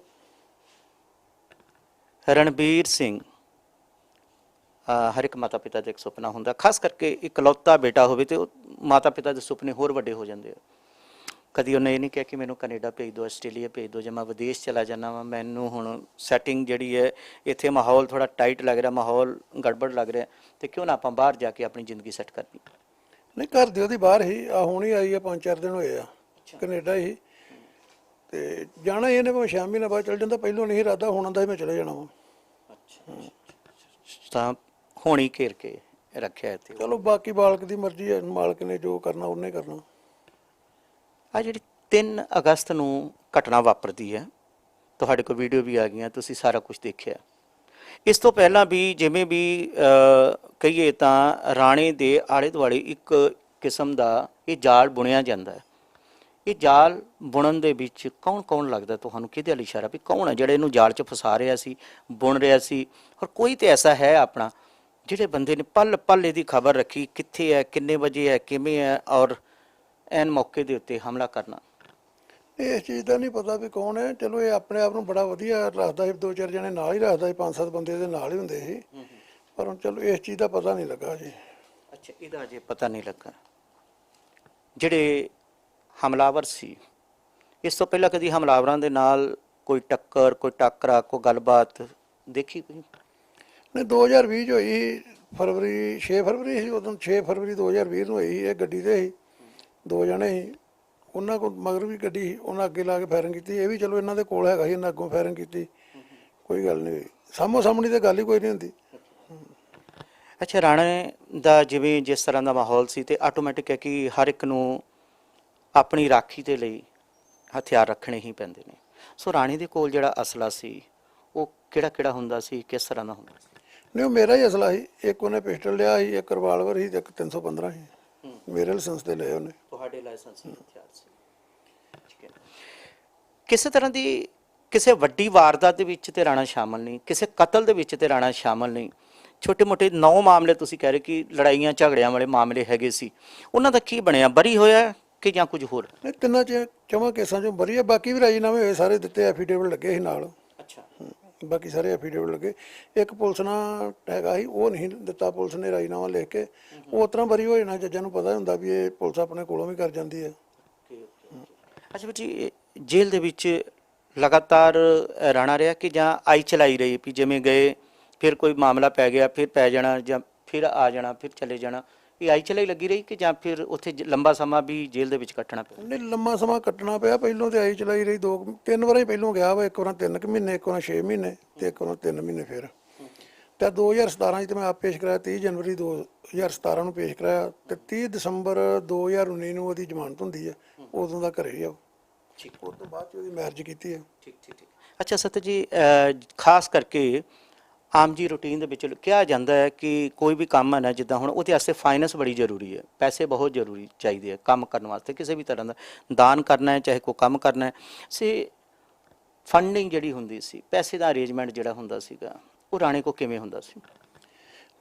ਰਣਬੀਰ ਸਿੰਘ ਅਹ ਹਰ ਇੱਕ ਮਾਤਾ ਪਿਤਾ ਦਾ ਇੱਕ ਸੁਪਨਾ ਹੁੰਦਾ ਖਾਸ ਕਰਕੇ ਇਕਲੌਤਾ ਬੇਟਾ ਹੋਵੇ ਤੇ ਮਾਤਾ ਪਿਤਾ ਦੇ ਸੁਪਨੇ ਹੋਰ ਵੱਡੇ ਹੋ ਜਾਂਦੇ ਆ। ਕਦੀ ਉਹਨੇ ਇਹ ਨਹੀਂ ਕਿਹਾ ਕਿ ਮੈਨੂੰ ਕੈਨੇਡਾ ਭੇਜ ਦਿਓ ਆਸਟ੍ਰੇਲੀਆ ਭੇਜ ਦਿਓ ਜਾਂ ਮੈਂ ਵਿਦੇਸ਼ ਚਲਾ ਜਾਣਾ ਵਾ ਮੈਨੂੰ ਹੁਣ ਸੈਟਿੰਗ ਜਿਹੜੀ ਹੈ ਇੱਥੇ ਮਾਹੌਲ ਥੋੜਾ ਟਾਈਟ ਲੱਗ ਰਿਹਾ ਮਾਹੌਲ ਗੜਬੜ ਲੱਗ ਰਿਹਾ ਤੇ ਕਿਉਂ ਨਾ ਆਪਾਂ ਬਾਹਰ ਜਾ ਕੇ ਆਪਣੀ ਜ਼ਿੰਦਗੀ ਸੈੱਟ ਕਰਨੀ। ਨਹੀਂ ਘਰ ਦੇ ਉਹਦੀ ਬਾਹਰ ਹੀ ਆ ਹੁਣ ਹੀ ਆਈ ਆ ਪੰਜ ਚਾਰ ਦਿਨ ਹੋਏ ਆ ਕੈਨੇਡਾ ਹੀ। ਤੇ ਜਾਣਾ ਇਹਨੇ ਭਾਵੇਂ ਛੇ ਮਹੀਨੇ ਬਾਅਦ ਚਲ ਜਾਂਦਾ ਪਹਿਲੋਂ ਨਹੀਂ ਇਰਾਦਾ ਹੁਣ ਸੀ ਮੈਂ ਚਲੇ ਜਾਣਾ ਵਾ। ਤਾਂ ਹੋਣੀ ਘੇਰ ਕੇ ਰੱਖਿਆ ਇੱਥੇ। ਚਲੋ ਬਾਕੀ ਮਾਲਕ ਦੀ ਮਰਜ਼ੀ ਹੈ ਮਾਲਕ ਨੇ ਜੋ ਕਰਨਾ ਉਹਨੇ ਕਰਨਾ। ਆ ਜਿਹੜੀ 3 ਅਗਸਤ ਨੂੰ ਘਟਨਾ ਵਾਪਰਦੀ ਹੈ, ਤੁਹਾਡੇ ਕੋਲ ਵੀਡੀਓ ਵੀ ਆ ਗਈਆਂ, ਤੁਸੀਂ ਸਾਰਾ ਕੁਝ ਦੇਖਿਆ। ਇਸ ਤੋਂ ਪਹਿਲਾਂ ਵੀ ਜਿਵੇਂ ਵੀ ਕਹੀਏ ਤਾਂ ਰਾਣੇ ਦੇ ਆਲੇ ਦੁਆਲੇ ਇੱਕ ਕਿਸਮ ਦਾ ਇਹ ਜਾਲ ਬੁਣਿਆ ਜਾਂਦਾ ਹੈ। ਇਹ ਜਾਲ ਬੁਣਨ ਦੇ ਵਿੱਚ ਕੌਣ ਕੌਣ ਲੱਗਦਾ ਤੁਹਾਨੂੰ? ਕਿਹਦੇ ਵਾਲੀ ਇਸ਼ਾਰਾ? ਵੀ ਕੌਣ ਹੈ ਜਿਹੜੇ ਇਹਨੂੰ ਜਾਲ 'ਚ ਫਸਾ ਰਿਹਾ ਸੀ, ਬੁਣ ਰਿਹਾ ਸੀ? ਔਰ ਕੋਈ ਤੇ ਐਸਾ ਹੈ ਆਪਣਾ, ਜਿਹੜੇ ਬੰਦੇ ਨੇ ਪਲ ਪਲ ਇਹਦੀ ਖਬਰ ਰੱਖੀ, ਕਿੱਥੇ ਹੈ, ਕਿੰਨੇ ਵਜੇ ਹੈ, ਕਿਵੇਂ ਹੈ? ਔਰ ਐਨ ਮੌਕੇ ਦੇ ਉੱਤੇ ਹਮਲਾ ਕਰਨਾ। ਇਸ ਚੀਜ਼ ਦਾ ਨਹੀਂ ਪਤਾ ਵੀ ਕੌਣ ਹੈ। ਚਲੋ ਇਹ ਆਪਣੇ ਆਪ ਨੂੰ ਬੜਾ ਵਧੀਆ ਰੱਖਦਾ ਸੀ। ਦੋ ਚਾਰ ਜਣੇ ਨਾਲ ਹੀ ਰੱਖਦਾ ਸੀ। ਪੰਜ ਸੱਤ ਬੰਦੇ ਦੇ ਨਾਲ ਹੀ ਹੁੰਦੇ ਸੀ। ਪਰ ਹੁਣ ਚਲੋ ਇਸ ਚੀਜ਼ ਦਾ ਪਤਾ ਨਹੀਂ ਲੱਗਾ ਜੀ। ਅੱਛਾ ਇਹਦਾ ਅਜੇ ਪਤਾ ਨਹੀਂ ਲੱਗਾ। ਜਿਹੜੇ ਹਮਲਾਵਰ ਸੀ ਇਸ ਤੋਂ ਪਹਿਲਾਂ ਕਦੀ ਹਮਲਾਵਰਾਂ ਦੇ ਨਾਲ ਕੋਈ ਟੱਕਰ ਕੋਈ ਟਾਕਰਾ ਕੋਈ ਗੱਲਬਾਤ ਦੇਖੀ ਕੋਈ? ਨੇ 2020 ਚ ਹੋਈ ਫਰਵਰੀ 6 ਫਰਵਰੀ ਸੀ। ਉਦੋਂ 6 ਫਰਵਰੀ 2020 ਨੂੰ ਹੋਈ ਇਹ ਗੱਡੀ ਤੇ ਸੀ। ਦੋ ਜਣੇ ਸੀ। ਉਹਨਾਂ ਕੋਲ ਮਗਰ ਵੀ ਗੱਡੀ ਸੀ ਉਹਨਾਂ ਅੱਗੇ ਲਾ ਕੇ ਫਾਇਰਿੰਗ ਕੀਤੀ। ਇਹ ਵੀ ਚਲੋ ਇਹਨਾਂ ਦੇ ਕੋਲ ਹੈਗਾ ਸੀ ਇਹਨਾਂ ਅੱਗੋਂ ਫਾਇਰਿੰਗ ਕੀਤੀ। ਕੋਈ ਗੱਲ ਨਹੀਂ ਹੋਈ। ਸਾਹਮੋ ਸਾਹਮਣੀ ਤੇ ਗੱਲ ਹੀ ਕੋਈ ਨਹੀਂ ਹੁੰਦੀ। ਅੱਛਾ ਰਾਣੇ ਦਾ ਜਿਵੇਂ ਜਿਸ ਤਰ੍ਹਾਂ ਦਾ ਮਾਹੌਲ ਸੀ ਤੇ ਆਟੋਮੈਟਿਕ ਹੈ ਕਿ ਹਰ ਇੱਕ ਨੂੰ ਆਪਣੀ ਰਾਖੀ ਦੇ ਲਈ ਹਥਿਆਰ ਰੱਖਣੇ ਹੀ ਪੈਂਦੇ ਨੇ। ਸੋ ਰਾਣੇ ਦੇ ਕੋਲ ਜਿਹੜਾ ਅਸਲਾ ਸੀ ਉਹ ਕਿਹੜਾ ਕਿਹੜਾ ਹੁੰਦਾ ਸੀ ਕਿਸ ਤਰ੍ਹਾਂ ਦਾ ਹੁੰਦਾ ਸੀ? ਨਹੀਂ ਉਹ ਮੇਰਾ ਹੀ ਅਸਲਾ ਸੀ। ਇੱਕ ਉਹਨੇ ਪਿਸਟਲ ਲਿਆ ਸੀ ਇੱਕ ਰਿਵਾਲਵਰ ਸੀ ਤੇ ਇੱਕ 315 ਸੀ ਮੇਰੇ ਲਾਇਸੈਂਸ ਤੇ ਲਏ ਉਹਨੇ। ਤੁਹਾਡੇ ਲਾਇਸੈਂਸ ਹਥਿਆਰ ਸੀ। ਠੀਕ ਹੈ। ਕਿਸੇ ਤਰ੍ਹਾਂ ਦੀ ਕਿਸੇ ਵੱਡੀ ਵਾਰਦਾਤ ਦੇ ਵਿੱਚ ਤੇ ਰਾਣਾ ਸ਼ਾਮਲ ਨਹੀਂ ਕਿਸੇ ਕਤਲ ਦੇ ਵਿੱਚ ਤੇ ਰਾਣਾ ਸ਼ਾਮਲ ਨਹੀਂ। ਛੋਟੇ ਮੋਟੇ ਨੌ ਮਾਮਲੇ ਤੁਸੀਂ ਕਹਿ ਰਹੇ ਕਿ ਲੜਾਈਆਂ ਝਗੜਿਆਂ ਵਾਲੇ ਮਾਮਲੇ ਹੈਗੇ ਸੀ। ਉਹਨਾਂ ਦਾ ਕੀ ਬਣਿਆ? ਬਰੀ ਹੋਇਆ ਕਿ ਜਾਂ ਕੁਝ ਹੋਰ? ਨਹੀਂ ਤਿੰਨਾਂ ਚ ਚਵਾਂ ਕੇਸਾਂ ਚੋਂ ਬਰੀ ਹੈ ਬਾਕੀ ਵੀ ਰਾਜੀਨਾਮੇ ਹੋਏ ਸਾਰੇ ਦਿੱਤੇ ਐਫੀਡੇਵਿਟ ਲੱਗੇ ਸੀ ਨਾਲ। ਅੱਛਾ। ਬਾਕੀ ਸਾਰੇ ਐਫੀਡੇਵਿਟ ਲੱਗੇ। ਇੱਕ ਪੁਲਿਸ ਨਾਲ ਹੈਗਾ ਸੀ ਉਹ ਨਹੀਂ ਦਿੱਤਾ ਪੁਲਿਸ ਨੇ ਰਾਜੀਨਾਮਾ ਲਿਖ ਕੇ। ਉਹ ਉਤਰਾ ਬਰੀ ਹੋ ਜਾਣਾ ਜੱਜਾਂ ਨੂੰ ਪਤਾ ਹੁੰਦਾ ਵੀ ਇਹ ਪੁਲਿਸ ਆਪਣੇ ਕੋਲੋਂ ਵੀ ਕਰ ਜਾਂਦੀ ਹੈ। ਅੱਛਾ ਇਹ ਜੇਲ੍ਹ ਦੇ ਵਿੱਚ ਲਗਾਤਾਰ ਰਾਣਾ ਰਿਹਾ ਕਿ ਜਾਂ ਆਈ ਚਲਾਈ ਰਹੀ ਵੀ ਜਿਵੇਂ ਗਏ ਫਿਰ ਕੋਈ ਮਾਮਲਾ ਪੈ ਗਿਆ ਫਿਰ ਪੈ ਜਾਣਾ ਜਾਂ ਫਿਰ ਆ ਜਾਣਾ ਫਿਰ ਚਲੇ ਜਾਣਾ? ਇਹ ਆਈ ਚਲਾਈ ਲੱਗੀ ਰਹੀ ਕਿ ਜਾਂ ਫਿਰ ਉੱਥੇ ਜ- ਲੰਬਾ ਸਮਾਂ ਵੀ ਜੇਲ੍ਹ ਦੇ ਵਿੱਚ ਕੱਟਣਾ ਪਿਆ? ਨਹੀਂ ਲੰਮਾ ਸਮਾਂ ਕੱਟਣਾ ਪਿਆ। ਪਹਿਲੋਂ ਤੇ ਆਈ ਚਲਾਈ ਰਹੀ ਦੋ ਤਿੰਨ ਵਾਰੀ ਪਹਿਲੋਂ ਗਿਆ ਵਾ ਇੱਕ ਵਾਰ ਤਿੰਨ ਕੁ ਮਹੀਨੇ ਇੱਕ ਵਾਰ 6 ਮਹੀਨੇ ਤੇ ਇੱਕ ਵਾਰ 3 ਮਹੀਨੇ ਫਿਰ। ਤੇ 2017 ਚ ਤੇ ਮੈਂ ਆਪ ਪੇਸ਼ ਕਰਾਇਆ 30 ਜਨਵਰੀ 2017 ਨੂੰ ਪੇਸ਼ ਕਰਾਇਆ ਤੇ 30 ਦਸੰਬਰ 2019 ਨੂੰ ਉਹਦੀ ਜ਼ਮਾਨਤ ਹੁੰਦੀ ਹੈ ਉਦੋਂ ਦਾ ਘਰੇ ਹੀ ਆ ਉਹ। ਠੀਕ। ਉਸ ਤੋਂ ਬਾਅਦ ਚ ਉਹਦੀ ਮੈਰਿਜ ਕੀਤੀ ਹੈ ਠੀਕ ਠੀਕ ਠੀਕ। ਅੱਛਾ ਸਤ ਜੀ ਖਾਸ ਕਰਕੇ ਆਮ ਜੀ ਰੂਟੀਨ ਦੇ ਵਿੱਚ ਕਿਹਾ ਜਾਂਦਾ ਹੈ ਕਿ ਕੋਈ ਵੀ ਕੰਮ ਹੈ ਨਾ, ਜਿੱਦਾਂ ਹੁਣ ਉਹਦੇ ਵਾਸਤੇ ਫਾਈਨੈਂਸ ਬੜੀ ਜ਼ਰੂਰੀ ਹੈ, ਪੈਸੇ ਬਹੁਤ ਜ਼ਰੂਰੀ ਚਾਹੀਦੇ ਆ ਕੰਮ ਕਰਨ ਵਾਸਤੇ, ਕਿਸੇ ਵੀ ਤਰ੍ਹਾਂ ਦਾ ਦਾਨ ਕਰਨਾ ਹੈ, ਚਾਹੇ ਕੋਈ ਕੰਮ ਕਰਨਾ ਹੈ। ਸੇ ਫੰਡਿੰਗ ਜਿਹੜੀ ਹੁੰਦੀ ਸੀ, ਪੈਸੇ ਦਾ ਅਰੇਂਜਮੈਂਟ ਜਿਹੜਾ ਹੁੰਦਾ ਸੀਗਾ, ਉਹ ਰਾਣੇ ਕੋ ਕਿਵੇਂ ਹੁੰਦਾ ਸੀ?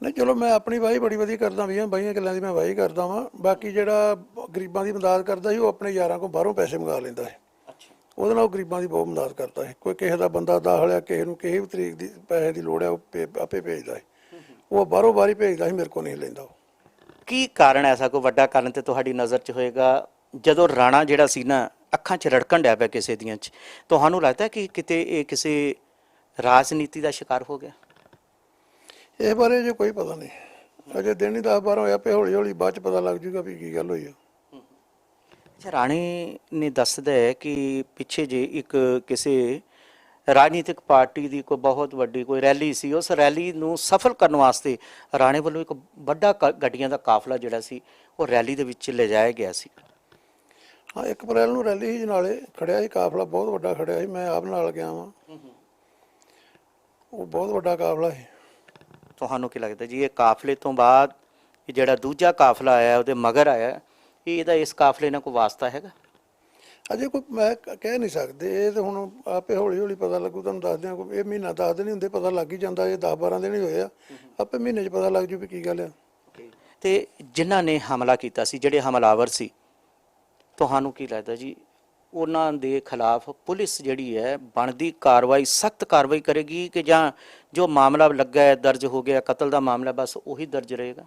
ਨਹੀਂ, ਚਲੋ ਮੈਂ ਆਪਣੀ ਵਾਹੀ ਬੜੀ ਵਧੀਆ ਕਰਦਾ ਵੀ ਹਾਂ, ਬਾਈਆਂ ਗੱਲਾਂ ਦੀ ਮੈਂ ਵਾਹੀ ਕਰਦਾ ਵਾਂ। ਬਾਕੀ ਜਿਹੜਾ ਗਰੀਬਾਂ ਦੀ ਮਦਦ ਕਰਦਾ ਸੀ, ਉਹ ਆਪਣੇ ਯਾਰਾਂ ਕੋਲ ਬਾਹਰੋਂ ਪੈਸੇ ਮੰਗਾ ਲੈਂਦਾ ਸੀ। ਉਹਦੇ ਨਾਲ ਉਹ ਗਰੀਬਾਂ ਦੀ ਬਹੁਤ ਮਦਦ ਕਰਦਾ ਹੈ ਕੋਈ ਕਿਸੇ ਦਾ ਬੰਦਾ ਦਾਖਲ ਆ ਕਿਸੇ ਨੂੰ ਕਿਸੇ ਵੀ ਤਰੀਕ ਦੀ ਪੈਸੇ ਦੀ ਲੋੜ ਹੈ ਉਹ ਭੇ- ਆਪੇ ਭੇਜਦਾ ਹੈ ਉਹ ਬਾਹਰੋਂ ਬਾਹਰੀ ਭੇਜਦਾ ਸੀ ਮੇਰੇ ਕੋਲ ਨਹੀਂ ਲੈਂਦਾ ਉਹ। ਕੀ ਕਾਰਨ ਐਸਾ ਕੋਈ ਵੱਡਾ ਕਾਰਨ ਤੇ ਤੁਹਾਡੀ ਨਜ਼ਰ 'ਚ ਹੋਏਗਾ? ਜਦੋਂ ਰਾਣਾ ਜਿਹੜਾ ਸੀ ਨਾ ਅੱਖਾਂ 'ਚ ਰੜਕਣ ਡਿਆ ਪਿਆ ਕਿਸੇ ਦੀਆਂ 'ਚ ਤੁਹਾਨੂੰ ਲੱਗਦਾ ਕਿ ਕਿਤੇ ਇਹ ਕਿਸੇ ਰਾਜਨੀਤੀ ਦਾ ਸ਼ਿਕਾਰ ਹੋ ਗਿਆ? ਇਸ ਬਾਰੇ ਜੇ ਕੋਈ ਪਤਾ ਨਹੀਂ। ਅਜੇ ਦਿਨ ਹੀ 10 12 ਹੋਇਆ ਪਏ ਹੌਲੀ ਹੌਲੀ ਬਾਅਦ ਚ ਪਤਾ ਲੱਗ ਜੂਗਾ ਵੀ ਕੀ ਗੱਲ ਹੋਈ ਆ। ਅੱਛਾ ਰਾਣੇ ਨੇ ਦੱਸਦਾ ਹੈ ਕਿ ਪਿੱਛੇ ਜੇ ਇੱਕ ਕਿਸੇ ਰਾਜਨੀਤਿਕ ਪਾਰਟੀ ਦੀ ਕੋਈ ਬਹੁਤ ਵੱਡੀ ਕੋਈ ਰੈਲੀ ਸੀ ਉਸ ਰੈਲੀ ਨੂੰ ਸਫਲ ਕਰਨ ਵਾਸਤੇ ਰਾਣੇ ਵੱਲੋਂ ਇੱਕ ਵੱਡਾ ਕ- ਗੱਡੀਆਂ ਦਾ ਕਾਫਲਾ ਜਿਹੜਾ ਸੀ ਉਹ ਰੈਲੀ ਦੇ ਵਿੱਚ ਲਿਜਾਇਆ ਗਿਆ ਸੀ। ਹਾਂ 1 ਅਪ੍ਰੈਲ ਨੂੰ ਰੈਲੀ ਸੀ ਨਾਲੇ ਖੜਿਆ ਸੀ ਕਾਫਲਾ ਬਹੁਤ ਵੱਡਾ ਖੜਿਆ ਸੀ ਮੈਂ ਆਪ ਨਾਲ ਗਿਆ ਵਾਂ। ਉਹ ਬਹੁਤ ਵੱਡਾ ਕਾਫਲਾ ਸੀ। ਤੁਹਾਨੂੰ ਕੀ ਲੱਗਦਾ ਜੀ ਇਹ ਕਾਫਲੇ ਤੋਂ ਬਾਅਦ ਇਹ ਜਿਹੜਾ ਦੂਜਾ ਕਾਫਲਾ ਆਇਆ ਉਹਦੇ ਮਗਰ ਆਇਆ ਇਹ ਇਹਦਾ ਇਸ ਕਾਫਲੇ ਨਾਲ ਕੋਈ ਵਾਸਤਾ ਹੈਗਾ? ਅਜੇ ਕੋਈ ਮੈਂ ਕ- ਕਹਿ ਨਹੀਂ ਸਕਦੇ। ਇਹ ਤਾਂ ਹੁਣ ਆਪੇ ਹੌਲੀ ਹੌਲੀ ਪਤਾ ਲੱਗੂ ਤੁਹਾਨੂੰ ਦੱਸਦੇ ਆ ਇਹ ਮਹੀਨਾ ਦਸ ਦਿਨ ਹੀ ਹੁੰਦੇ ਪਤਾ ਲੱਗ ਹੀ ਜਾਂਦਾ। ਇਹ 10 12 ਦਿਨ ਹੀ ਹੋਏ ਆ। ਆਪੇ ਮਹੀਨੇ 'ਚ ਪਤਾ ਲੱਗ ਜੂ ਵੀ ਕੀ ਗੱਲ ਆ। ਤੇ ਜਿਨ੍ਹਾਂ ਨੇ ਹਮਲਾ ਕੀਤਾ ਸੀ ਜਿਹੜੇ ਹਮਲਾਵਰ ਸੀ ਤੁਹਾਨੂੰ ਕੀ ਲੱਗਦਾ ਜੀ? ਉਹਨਾਂ ਦੇ ਖਿਲਾਫ ਪੁਲਿਸ ਜਿਹੜੀ ਹੈ ਬਣਦੀ ਕਾਰਵਾਈ ਸਖਤ ਕਾਰਵਾਈ ਕਰੇਗੀ ਕਿ ਜਾਂ ਜੋ ਮਾਮਲਾ ਲੱਗਾ ਹੈ ਦਰਜ ਹੋ ਗਿਆ ਕਤਲ ਦਾ ਮਾਮਲਾ ਬਸ ਉਹੀ ਦਰਜ ਰਹੇਗਾ?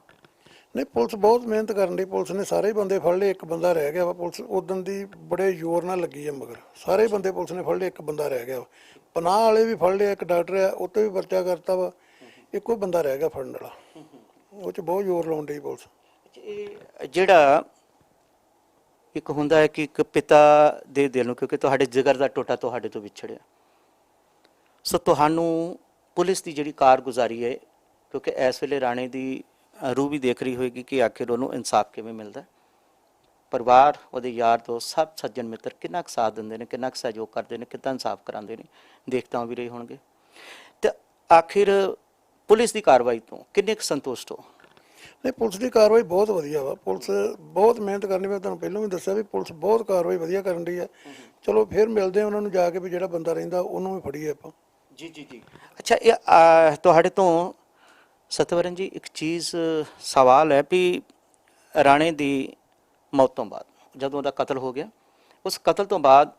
ਨਹੀਂ, ਪੁਲਿਸ ਬਹੁਤ ਮਿਹਨਤ ਕਰਨ ਦੀ ਪੁਲਿਸ ਨੇ ਸਾਰੇ ਬੰਦੇ ਫੜ ਲਏ, ਇੱਕ ਬੰਦਾ ਰਹਿ ਗਿਆ ਵਾ। ਪੁਲਿਸ ਉਦੋਂ ਦੀ ਬੜੇ ਜ਼ੋਰ ਨਾਲ ਲੱਗੀ ਹੈ ਮਗਰ। ਸਾਰੇ ਬੰਦੇ ਪੁਲਿਸ ਨੇ ਫੜ ਲਏ, ਇੱਕ ਬੰਦਾ ਰਹਿ ਗਿਆ ਵਾ। ਪਨਾਹ ਵਾਲੇ ਵੀ ਫੜ ਲਏ, ਇੱਕ ਡਾਕਟਰ ਹੈ ਉਹ 'ਤੇ ਵੀ ਪਰਚਾ ਕਰਤਾ ਵਾ। ਇੱਕੋ ਬੰਦਾ ਰਹਿ ਗਿਆ ਫੜਨ ਵਾਲਾ। ਉਹ ਚ ਬਹੁਤ ਜ਼ੋਰ ਲਾਉਣ ਡਈ ਪੁਲਿਸ। ਇਹ ਜਿਹੜਾ ਇੱਕ ਹੁੰਦਾ ਹੈ ਕਿ ਇੱਕ ਪਿਤਾ ਦੇ ਦਿਲ ਨੂੰ, ਕਿਉਂਕਿ ਤੁਹਾਡੇ ਜਿਗਰ ਦਾ ਟੋਟਾ ਤੁਹਾਡੇ ਤੋਂ ਵਿਛੜਿਆ। ਸੋ ਤੁਹਾਨੂੰ ਪੁਲਿਸ ਦੀ ਜਿਹੜੀ ਕਾਰਗੁਜ਼ਾਰੀ ਹੈ, ਕਿਉਂਕਿ ਇਸ ਵੇਲੇ ਰਾਣੇ ਦੀ ਰੂਹ ਵੀ ਦੇਖ ਰਹੀ ਹੋਏਗੀ ਕਿ ਆਖਿਰ ਉਹਨੂੰ ਇਨਸਾਫ ਕਿਵੇਂ ਮਿਲਦਾ। ਪਰਿਵਾਰ ਉਹਦੇ ਯਾਰ ਦੋਸਤ ਸਭ ਸੱਜਣ ਮਿੱਤਰ ਕਿੰਨਾ ਕੁ ਸਾਥ ਦਿੰਦੇ ਨੇ ਕਿੰਨਾ ਕੁ ਸਹਿਯੋਗ ਕਰਦੇ ਨੇ ਕਿੰਨਾ ਇਨਸਾਫ ਕਰਾਉਂਦੇ ਨੇ ਦੇਖਤਾ ਵੀ ਰਹੇ ਹੋਣਗੇ। ਤੇ ਆਖਿਰ ਪੁਲਿਸ ਦੀ ਕਾਰਵਾਈ ਤੋਂ ਕਿੰਨੇ ਕੁ ਸੰਤੁਸ਼ਟ ਹੋ? ਨਹੀਂ ਪੁਲਿਸ ਦੀ ਕਾਰਵਾਈ ਬਹੁਤ ਵਧੀਆ ਵਾ। ਪੁਲਿਸ ਬਹੁਤ ਮਿਹਨਤ ਕਰਨੀ ਮੈਂ ਤੁਹਾਨੂੰ ਪਹਿਲਾਂ ਵੀ ਦੱਸਿਆ ਵੀ ਪੁਲਿਸ ਬਹੁਤ ਕਾਰਵਾਈ ਵਧੀਆ ਕਰਨ ਦੀ ਹੈ। ਚਲੋ ਫਿਰ ਮਿਲਦੇ ਆ ਉਹਨਾਂ ਨੂੰ ਜਾ ਕੇ ਵੀ ਜਿਹੜਾ ਬੰਦਾ ਰਹਿੰਦਾ ਉਹਨੂੰ ਵੀ ਫੜੀਏ ਆਪਾਂ। ਜੀ ਜੀ ਜੀ। ਅੱਛਾ ਇਹ ਤੁਹਾਡੇ ਤੋਂ ਸਤਵਰਨ ਜੀ ਇੱਕ ਚੀਜ਼ ਸਵਾਲ ਹੈ ਵੀ ਰਾਣੇ ਦੀ ਮੌਤ ਤੋਂ ਬਾਅਦ ਜਦੋਂ ਉਹਦਾ ਕਤਲ ਹੋ ਗਿਆ। ਉਸ ਕਤਲ ਤੋਂ ਬਾਅਦ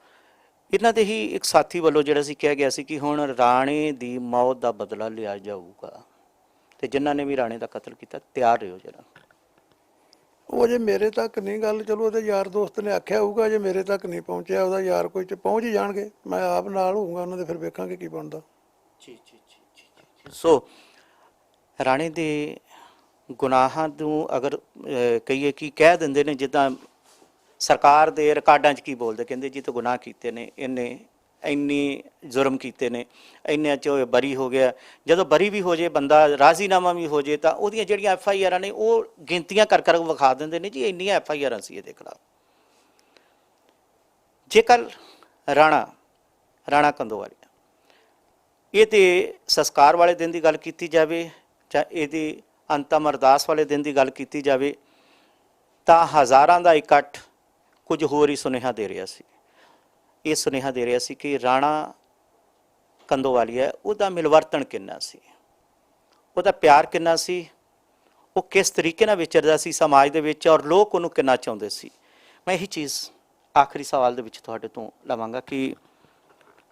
ਇਹਨਾਂ ਦੇ ਹੀ ਇੱਕ ਸਾਥੀ ਵੱਲੋਂ ਜਿਹੜਾ ਸੀ ਕਿਹਾ ਗਿਆ ਸੀ ਕਿ ਹੁਣ ਰਾਣੇ ਦੀ ਮੌਤ ਦਾ ਬਦਲਾ ਲਿਆ ਜਾਊਗਾ। ਤੇ ਜਿਨ੍ਹਾਂ ਨੇ ਵੀ ਰਾਣੇ ਦਾ ਕਤਲ ਕੀਤਾ ਤਿਆਰ ਰਹੋ ਜਰਾ। ਉਹ ਜੇ ਮੇਰੇ ਤੱਕ ਨਹੀਂ ਗੱਲ ਚਲੋ ਉਹਦੇ ਯਾਰ ਦੋਸਤ ਨੇ ਆਖਿਆ ਹੋਊਗਾ ਜੇ ਮੇਰੇ ਤੱਕ ਨਹੀਂ ਪਹੁੰਚਿਆ ਉਹਦਾ ਯਾਰ ਕੋਈ ਚ ਪਹੁੰਚ ਹੀ ਜਾਣਗੇ। ਮੈਂ ਆਪ ਨਾਲ ਹੋਊਗਾ ਉਹਨਾਂ ਦੇ ਫਿਰ ਵੇਖਾਂਗੇ ਕੀ ਬਣਦਾ। ਜੀ ਜੀ ਜੀ ਜੀ ਸੋ ਰਾਣੇ ਦੇ ਗੁਨਾਹਾਂ ਨੂੰ ਅਗਰ ਕਹੀਏ ਕਿ ਕਹਿ ਦਿੰਦੇ ਨੇ, ਜਿੱਦਾਂ ਸਰਕਾਰ ਦੇ ਰਿਕਾਰਡਾਂ 'ਚ ਕੀ ਬੋਲਦੇ? ਕਹਿੰਦੇ ਜੀ ਤਾਂ ਗੁਨਾਹ ਕੀਤੇ ਨੇ ਇਹਨੇ ਇੰਨੀ ਜ਼ੁਰਮ ਕੀਤੇ ਨੇ ਇੰਨੇ ਚ ਉਹ ਬਰੀ ਹੋ ਗਿਆ। ਜਦੋਂ ਬਰੀ ਵੀ ਹੋ ਜੇ, ਬੰਦਾ ਰਾਜ਼ੀਨਾਮਾ ਵੀ ਹੋ ਜੇ, ਤਾਂ ਉਹਦੀਆਂ ਜਿਹੜੀਆਂ ਐਫ ਆਈ ਆਰਾਂ ਨੇ, ਉਹ ਗਿਣਤੀਆਂ ਕਰ ਕਰ ਵਿਖਾ ਦਿੰਦੇ ਨੇ ਜੀ, ਇੰਨੀਆਂ ਐਫ ਆਈ ਆਰਾਂ ਸੀ ਇਹਦੇ ਖਿਲਾਫ। ਜੇਕਰ ਰਾਣਾ ਰਾਣਾ ਕੰਦੋਵਾਲੀਆ, ਇਹ ਤੇ ਸੰਸਕਾਰ ਵਾਲੇ ਦਿਨ ਦੀ ਗੱਲ ਕੀਤੀ ਜਾਵੇ ਜਾਂ ਇਹਦੀ ਅੰਤਮ ਅਰਦਾਸ ਵਾਲੇ ਦਿਨ ਦੀ ਗੱਲ ਕੀਤੀ ਜਾਵੇ, ਤਾਂ ਹਜ਼ਾਰਾਂ ਦਾ ਇਕੱਠ ਕੁਝ ਹੋਰ ਹੀ ਸੁਨੇਹਾ ਦੇ ਰਿਹਾ ਸੀ। ਇਹ ਸੁਨੇਹਾ ਦੇ ਰਿਹਾ ਸੀ ਕਿ ਰਾਣਾ ਕੰਦੋਵਾਲੀਆ ਉਹਦਾ ਮਿਲਵਰਤਨ ਕਿੰਨਾ ਸੀ? ਉਹਦਾ ਪਿਆਰ ਕਿੰਨਾ ਸੀ? ਉਹ ਕਿਸ ਤਰੀਕੇ ਨਾਲ ਵਿਚਰਦਾ ਸੀ ਸਮਾਜ ਦੇ ਵਿੱਚ ਔਰ ਲੋਕ ਉਹਨੂੰ ਕਿੰਨਾ ਚਾਹੁੰਦੇ ਸੀ? ਮੈਂ ਇਹੀ ਚੀਜ਼ ਆਖਰੀ ਸਵਾਲ ਦੇ ਵਿੱਚ ਤੁਹਾਡੇ ਤੋਂ ਲਵਾਂਗਾ ਕਿ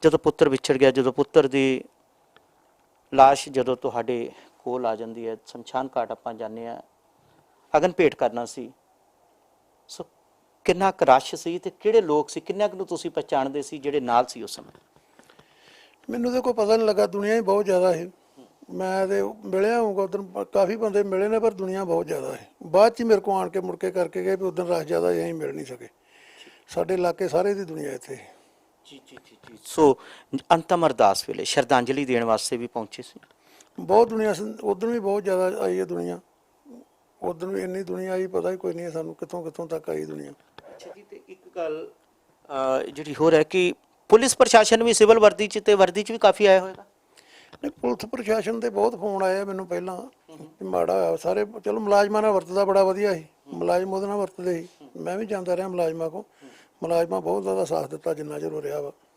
ਜਦੋਂ ਪੁੱਤਰ ਵਿਛੜ ਗਿਆ, ਜਦੋਂ ਪੁੱਤਰ ਦੀ ਲਾਸ਼ ਜਦੋਂ ਤੁਹਾਡੇ ਕੋਲ ਆ ਜਾਂਦੀ ਹੈ ਸ਼ਮਸ਼ਾਨ ਘਾਟ ਆਪਾਂ ਜਾਂਦੇ ਆ ਅਗਨ ਭੇਟ ਕਰਨਾ ਸੀ। ਸੋ ਕਿੰਨਾ ਕੁ ਰਸ਼ ਸੀ ਤੇ ਕਿਹੜੇ ਲੋਕ ਸੀ ਕਿੰਨਾ ਕੁ ਨੂੰ ਤੁਸੀਂ ਪਛਾਣਦੇ ਸੀ ਜਿਹੜੇ ਨਾਲ ਸੀ ਉਸ ਸਮੇਂ? ਮੈਨੂੰ ਤਾਂ ਕੋਈ ਪਤਾ ਨਹੀਂ ਲੱਗਾ ਦੁਨੀਆ ਹੀ ਬਹੁਤ ਜ਼ਿਆਦਾ ਹੈ ਮੈਂ ਤੇ ਮਿਲਿਆ ਹੋਊਗਾ ਉਦੋਂ ਕਾਫੀ ਬੰਦੇ ਮਿਲੇ ਨੇ ਪਰ ਦੁਨੀਆ ਬਹੁਤ ਜ਼ਿਆਦਾ ਹੈ ਬਾਅਦ ਚ ਮੇਰੇ ਕੋ ਆਣ ਕੇ ਮੁੜ ਕੇ ਕਰਕੇ ਗਏ ਵੀ ਉਦੋਂ ਰਸ਼ ਜ਼ਿਆਦਾ ਅਸੀਂ ਮਿਲ ਨਹੀਂ ਸਕੇ। ਸਾਡੇ ਇਲਾਕੇ ਸਾਰੇ ਦੀ ਦੁਨੀਆ ਇੱਥੇ ਜੀ ਜੀ ਜੀ ਸੋ ਅੰਤਮ ਅਰਦਾਸ ਵੇਲੇ ਸ਼ਰਧਾਂਜਲੀ ਦੇਣ ਵਾਸਤੇ ਵੀ ਪਹੁੰਚੇ ਸੀ। ਬਹੁਤ ਦੁਨੀਆ ਉਦੋਂ ਵੀ ਬਹੁਤ ਜ਼ਿਆਦਾ ਆਈ ਹੈ ਦੁਨੀਆ। ਉਦੋਂ ਵੀ ਇੰਨੀ ਦੁਨੀਆ ਆਈ ਪਤਾ ਹੀ ਕੋਈ ਨਹੀਂ ਹੈ ਸਾਨੂੰ ਕਿੱਥੋਂ ਕਿੱਥੋਂ ਤੱਕ ਆਈ ਦੁਨੀਆ। ਅੱਛਾ ਜੀ ਤੇ ਇੱਕ ਗੱਲ ਅਹ, ਜਿਹੜੀ ਹੋਰ ਹੈ ਕਿ ਪੁਲਿਸ ਪ੍ਰਸ਼ਾਸਨ ਵੀ ਸਿਵਲ ਵਰਦੀ ਚ ਤੇ ਵਰਦੀ ਚ ਵੀ ਕਾਫੀ ਆਇਆ ਹੋਵੇਗਾ ਨਹੀਂ ਪੁਲਿਸ ਪ੍ਰਸ਼ਾਸਨ ਦੇ ਬਹੁਤ ਫੋਨ ਆਇਆ ਮੈਨੂੰ ਪਹਿਲਾਂ। ਮਾੜਾ ਹੋਇਆ ਸਾਰੇ ਚਲੋ ਮੁਲਾਜ਼ਮਾਂ ਨਾਲ ਵਰਤਦਾ ਬੜਾ ਵਧੀਆ ਸੀ। ਮੁਲਾਜ਼ਮ ਉਹਦੇ ਨਾਲ ਵਰਤਦੇ ਸੀ। ਮੈਂ ਵੀ ਜਾਂਦਾ ਰਿਹਾ ਮੁਲਾਜ਼ਮਾਂ ਕੋ ਮੁਲਾਜ਼ਮਾਂ ਬਹੁਤ ਜ਼ਿਆਦਾ ਸਾਥ ਦਿੱਤਾ ਜਿੰਨਾ ਚਿਰ ਉਹ ਰਿਹਾ ਵਾ। ਹੈ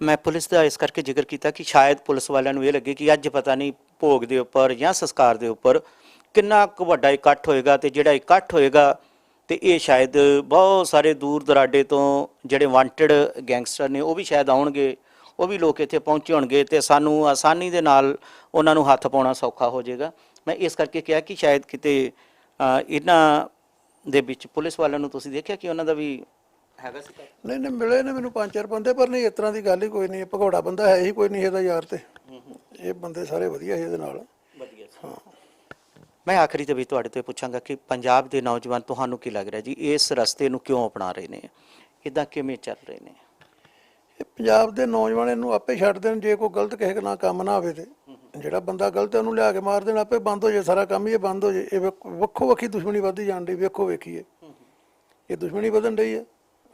ਮੈਂ ਪੁਲਿਸ ਦਾ ਇਸ ਕਰਕੇ ਜ਼ਿਕਰ ਕੀਤਾ ਕਿ ਸ਼ਾਇਦ ਪੁਲਿਸ ਵਾਲਿਆਂ ਨੂੰ ਇਹ ਲੱਗੇ ਕਿ ਅੱਜ ਪਤਾ ਨਹੀਂ ਭੋਗ ਦੇ ਉੱਪਰ ਜਾਂ ਸੰਸਕਾਰ ਦੇ ਉੱਪਰ ਕਿੰਨਾ ਕੁ ਵੱਡਾ ਇਕੱਠ ਹੋਏਗਾ ਤੇ ਜਿਹੜਾ ਇਕੱਠ ਹੋਏਗਾ ਤੇ ਇਹ ਸ਼ਾਇਦ ਬਹੁਤ ਸਾਰੇ ਦੂਰ ਦਰਾਡੇ ਤੋਂ ਜਿਹੜੇ ਵਾਂਟਡ ਗੈਂਗਸਟਰ ਨੇ ਉਹ ਵੀ ਸ਼ਾਇਦ ਆਉਣਗੇ, ਉਹ ਵੀ ਲੋਕ ਇੱਥੇ ਪਹੁੰਚੇ ਹੋਣਗੇ ਤੇ ਸਾਨੂੰ ਆਸਾਨੀ ਦੇ ਨਾਲ ਉਹਨਾਂ ਨੂੰ ਹੱਥ ਪਾਉਣਾ ਸੌਖਾ ਹੋ ਜਾਏਗਾ। ਮੈਂ ਇਸ ਕਰਕੇ ਕਿਹਾ ਕਿ ਸ਼ਾਇਦ ਕਿਤੇ ਇਹਨਾਂ ਦੇ ਵਿੱਚ ਪੁਲਿਸ ਵਾਲਿਆਂ ਨੂੰ ਤੁਸੀਂ ਦੇਖਿਆ ਕਿ ਉਹਨਾਂ ਦਾ ਵੀ ਹੈਗਾ ਸੀ ਇਕੱਠ? ਨਹੀਂ ਨਹੀਂ ਮਿਲੇ ਨੇ ਮੈਨੂੰ ਪੰਜ ਚਾਰ ਬੰਦੇ ਪਰ ਨਹੀਂ ਇਸ ਤਰ੍ਹਾਂ ਦੀ ਗੱਲ ਹੀ ਕੋਈ ਨਹੀਂ ਭਗੌੜਾ ਬੰਦਾ ਹੈ ਹੀ ਕੋਈ ਨਹੀਂ ਇਹਦਾ ਯਾਰ ਤੇ। ਇਹ ਬੰਦੇ ਸਾਰੇ ਵਧੀਆ ਸੀ ਇਹਦੇ ਨਾਲ। ਵਧੀਆ ਸੀ। ਮੈਂ ਆਖਰੀ ਤੇ ਵੀ ਤੁਹਾਡੇ ਤੋਂ ਇਹ ਪੁੱਛਾਂਗਾ ਕਿ ਪੰਜਾਬ ਦੇ ਨੌਜਵਾਨ ਤੁਹਾਨੂੰ ਕੀ ਲੱਗ ਰਿਹਾ ਜੀ? ਇਸ ਰਸਤੇ ਨੂੰ ਕਿਉਂ ਅਪਣਾ ਰਹੇ ਨੇ? ਇਦਾਂ ਕਿਵੇਂ ਚੱਲ ਰਹੇ ਨੇ? ਇਹ ਪੰਜਾਬ ਦੇ ਨੌਜਵਾਨ ਇਹਨੂੰ ਆਪੇ ਛੱਡ ਦੇਣ ਜੇ ਕੋਈ ਗਲਤ ਕਿਸੇ ਨਾਲ ਕੰਮ ਨਾ ਹੋਵੇ ਤੇ। ਜਿਹੜਾ ਬੰਦਾ ਗਲਤ ਹੈ ਉਹਨੂੰ ਲਿਆ ਕੇ ਮਾਰ ਦੇਣ ਆਪੇ ਬੰਦ ਹੋ ਜਾਏ ਸਾਰਾ ਕੰਮ ਹੀ ਇਹ ਬੰਦ ਹੋ ਜਾਏ। ਇਹ ਵੇਖ- ਵੱਖੋ ਵੱਖੀ ਦੁਸ਼ਮਣੀ ਵੱਧਦੀ ਜਾਣ ਡਈ ਵੇਖੋ ਵੇਖੀਏ ਇਹ ਦੁਸ਼ਮਣੀ ਵਧਣ ਡਈ ਹੈ।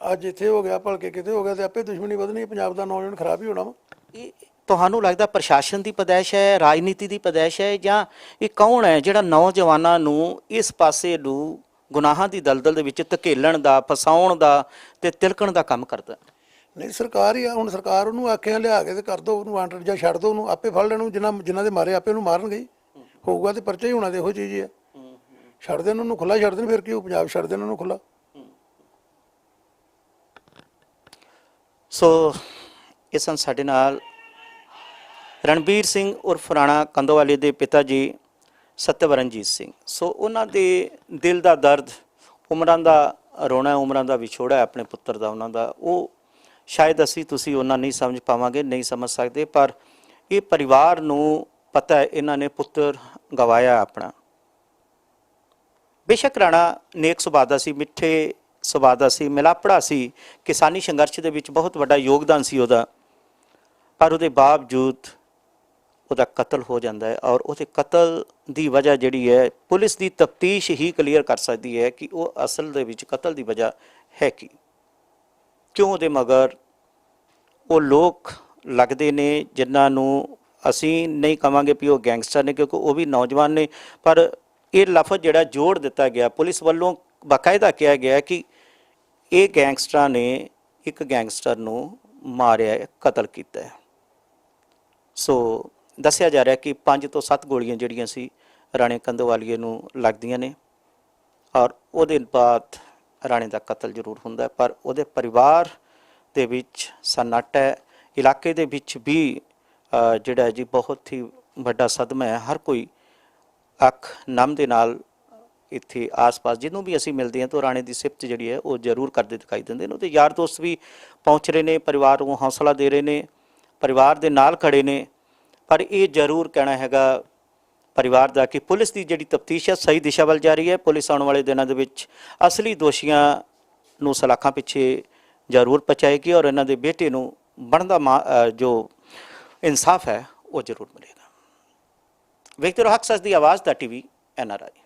ਅੱਜ ਇੱਥੇ ਹੋ ਗਿਆ ਭਲਕੇ ਕਿਤੇ ਹੋ ਗਿਆ ਤੇ ਆਪੇ ਦੁਸ਼ਮਣੀ ਵਧਣੀ ਪੰਜਾਬ ਦਾ ਨੌਜਵਾਨ ਖਰਾਬ ਹੀ ਹੋਣਾ ਵਾ। ਇਹ ਤੁਹਾਨੂੰ ਲੱਗਦਾ ਪ੍ਰਸ਼ਾਸਨ ਦੀ ਪਦੈਸ਼ ਹੈ ਰਾਜਨੀਤੀ ਦੀ ਪਦੈਸ਼ ਹੈ ਜਾਂ ਇਹ ਕੌਣ ਹੈ ਜਿਹੜਾ ਨੌਜਵਾਨਾਂ ਨੂੰ ਇਸ ਪਾਸੇ ਨੂੰ ਗੁਨਾਹਾਂ ਦੀ ਦਲਦਲ ਦੇ ਵਿੱਚ ਧਕੇਲਣ ਦਾ ਫਸਾਉਣ ਦਾ ਤੇ ਤਿਲਕਣ ਦਾ ਕੰਮ ਕਰਦਾ? ਨਹੀਂ ਸਰਕਾਰ ਹੀ ਆ ਹੁਣ ਸਰਕਾਰ ਉਹਨੂੰ ਆਖਿਆ ਲਿਆ ਕੇ ਤੇ ਕਰ ਦੋ ਉਹਨੂੰ ਵਾਂਟਡ ਜਾਂ ਛੱਡ ਦੋ ਉਹਨੂੰ ਆਪੇ ਫੜ ਲੈਣ ਉਹਨੂੰ ਜਿਨ੍ਹਾਂ ਜਿਨ੍ਹਾਂ ਦੇ ਮਾਰੇ ਆਪੇ ਉਹਨੂੰ ਮਾਰਨਗੇ ਹੀ। ਹੋਊਗਾ ਤੇ ਪਰਚਾ ਹੀ ਹੋਣਾ ਤੇ ਇਹੋ ਚੀਜ਼ ਹੀ ਆ। ਛੱਡ ਦੇਣ ਉਹਨੂੰ ਖੁੱਲਾ ਛੱਡ ਦੇਣ ਫਿਰ ਕੀ ਉਹ ਪੰਜਾਬ ਛੱਡ ਦੇਣ ਉਹਨੂੰ ਖੁੱਲਾ ਸੋ ਇਹ ਸਨ ਸਾਡੇ ਨਾਲ ਰਣਬੀਰ ਸਿੰਘ ਉਰਫ ਰਾਣਾ ਕੰਦੋਵਾਲੇ ਦੇ ਪਿਤਾ ਜੀ ਸਤਿਵਰਨਜੀਤ ਸਿੰਘ। ਸੋ ਉਹਨਾਂ ਦੇ ਦਿਲ ਦਾ ਦਰਦ, ਉਮਰਾਂ ਦਾ ਰੋਣਾ, ਉਮਰਾਂ ਦਾ ਵਿਛੋੜਾ ਹੈ ਆਪਣੇ ਪੁੱਤਰ ਦਾ, ਉਹਨਾਂ ਦਾ, ਉਹ ਸ਼ਾਇਦ ਅਸੀਂ ਤੁਸੀਂ ਉਹਨਾਂ ਨਹੀਂ ਸਮਝ ਪਾਵਾਂਗੇ, ਨਹੀਂ ਸਮਝ ਸਕਦੇ, ਪਰ ਇਹ ਪਰਿਵਾਰ ਨੂੰ ਪਤਾ ਹੈ, ਇਹਨਾਂ ਨੇ ਪੁੱਤਰ ਗਵਾਇਆ ਆਪਣਾ। ਬੇਸ਼ੱਕ ਰਾਣਾ ਨੇਕ ਸੁਭਾਅ ਦਾ ਸੀ, ਮਿੱਠੇ ਸੁਭਾਅ ਦਾ ਸੀ, ਮਿਲਾਪੜਾ ਸੀ, ਕਿਸਾਨੀ ਸੰਘਰਸ਼ ਦੇ ਵਿੱਚ ਬਹੁਤ ਵੱਡਾ ਯੋਗਦਾਨ ਸੀ ਉਹਦਾ। ਪਰ ਉਹਦੇ ਬਾਵਜੂਦ ਉਹਦਾ ਕਤਲ ਹੋ ਜਾਂਦਾ ਹੈ ਔਰ ਉਹਦੇ ਕਤਲ ਦੀ ਵਜ੍ਹਾ ਜਿਹੜੀ ਹੈ, ਪੁਲਿਸ ਦੀ ਤਫਤੀਸ਼ ਹੀ ਕਲੀਅਰ ਕਰ ਸਕਦੀ ਹੈ ਕਿ ਉਹ ਅਸਲ ਦੇ ਵਿੱਚ ਕਤਲ ਦੀ ਵਜ੍ਹਾ ਹੈ ਕੀ। ਕਿਉਂ ਉਹਦੇ ਮਗਰ ਉਹ ਲੋਕ ਲੱਗਦੇ ਨੇ ਜਿਨ੍ਹਾਂ ਨੂੰ ਅਸੀਂ ਨਹੀਂ ਕਵਾਂਗੇ ਵੀ ਉਹ ਗੈਂਗਸਟਰ ਨੇ ਕਿਉਂਕਿ ਉਹ ਵੀ ਨੌਜਵਾਨ ਨੇ, ਪਰ ਇਹ ਲਫ਼ਜ਼ ਜਿਹੜਾ ਜੋੜ ਦਿੱਤਾ ਗਿਆ, ਪੁਲਿਸ ਵੱਲੋਂ ਬਾਕਾਇਦਾ ਕਿਹਾ ਗਿਆ ਕਿ ਇਹ ਗੈਂਗਸਟਰਾਂ ਨੇ ਇੱਕ ਗੈਂਗਸਟਰ ਨੂੰ ਮਾਰਿਆ ਹੈ, ਕਤਲ ਕੀਤਾ ਹੈ। ਸੋ ਦੱਸਿਆ ਜਾ ਰਿਹਾ ਕਿ 5 ਤੋਂ 7 ਗੋਲੀਆਂ ਜਿਹੜੀਆਂ ਸੀ ਰਾਣੇ ਕੰਦੋਵਾਲੀਏ ਨੂੰ ਲੱਗਦੀਆਂ ਨੇ ਔਰ ਉਹਦੇ ਬਾਅਦ ਰਾਣੇ ਦਾ ਕਤਲ ਜ਼ਰੂਰ ਹੁੰਦਾ ਪਰ ਉਹਦੇ ਪਰਿਵਾਰ ਦੇ ਵਿੱਚ ਸਨਾਟਾ ਹੈ। ਇਲਾਕੇ ਦੇ ਵਿੱਚ ਵੀ ਜਿਹੜਾ ਜੀ ਬਹੁਤ ਹੀ ਵੱਡਾ ਸਦਮਾ ਹੈ। ਹਰ ਕੋਈ ਅੱਖ ਨਮ ਦੇ ਨਾਲ ਇੱਥੇ ਆਸ-ਪਾਸ ਜਿਹਨੂੰ ਵੀ ਅਸੀਂ ਮਿਲਦੇ ਹਾਂ ਤਾਂ ਰਾਣੇ ਦੀ ਸਿਫਤ ਜਿਹੜੀ ਹੈ ਉਹ ਜ਼ਰੂਰ ਕਰਦੇ ਦਿਖਾਈ ਦਿੰਦੇ ਨੇ। ਉਹਦੇ ਯਾਰ ਦੋਸਤ ਵੀ ਪਹੁੰਚ ਰਹੇ ਨੇ, ਪਰਿਵਾਰ ਨੂੰ ਹੌਸਲਾ ਦੇ ਰਹੇ ਨੇ, ਪਰਿਵਾਰ ਦੇ ਨਾਲ ਖੜੇ ਨੇ। ਪਰ ਇਹ ਜ਼ਰੂਰ ਕਹਿਣਾ ਹੈਗਾ ਪਰਿਵਾਰ ਦਾ ਕਿ ਪੁਲਿਸ ਦੀ ਜਿਹੜੀ ਤਫਤੀਸ਼ ਹੈ ਸਹੀ ਦਿਸ਼ਾ ਵੱਲ ਜਾ ਰਹੀ ਹੈ। ਪੁਲਿਸ ਆਉਣ ਵਾਲੇ ਦਿਨਾਂ ਦੇ ਵਿੱਚ ਅਸਲੀ ਦੋਸ਼ੀਆਂ ਨੂੰ ਸਲਾਖਾਂ ਪਿੱਛੇ ਜ਼ਰੂਰ ਪਹੁੰਚਾਏਗੀ ਔਰ ਇਹਨਾਂ ਦੇ ਬੇਟੇ ਨੂੰ ਬਣਦਾ ਮਾ- ਜੋ ਇਨਸਾਫ ਹੈ ਉਹ ਜ਼ਰੂਰ ਮਿਲੇਗਾ। ਵੇਖਦੇ ਰਹੋ ਹੱਕ ਸੱਚ ਦੀ ਆਵਾਜ਼ ਦਾ ਟੀਵੀ ਐਨਆਰਆਈ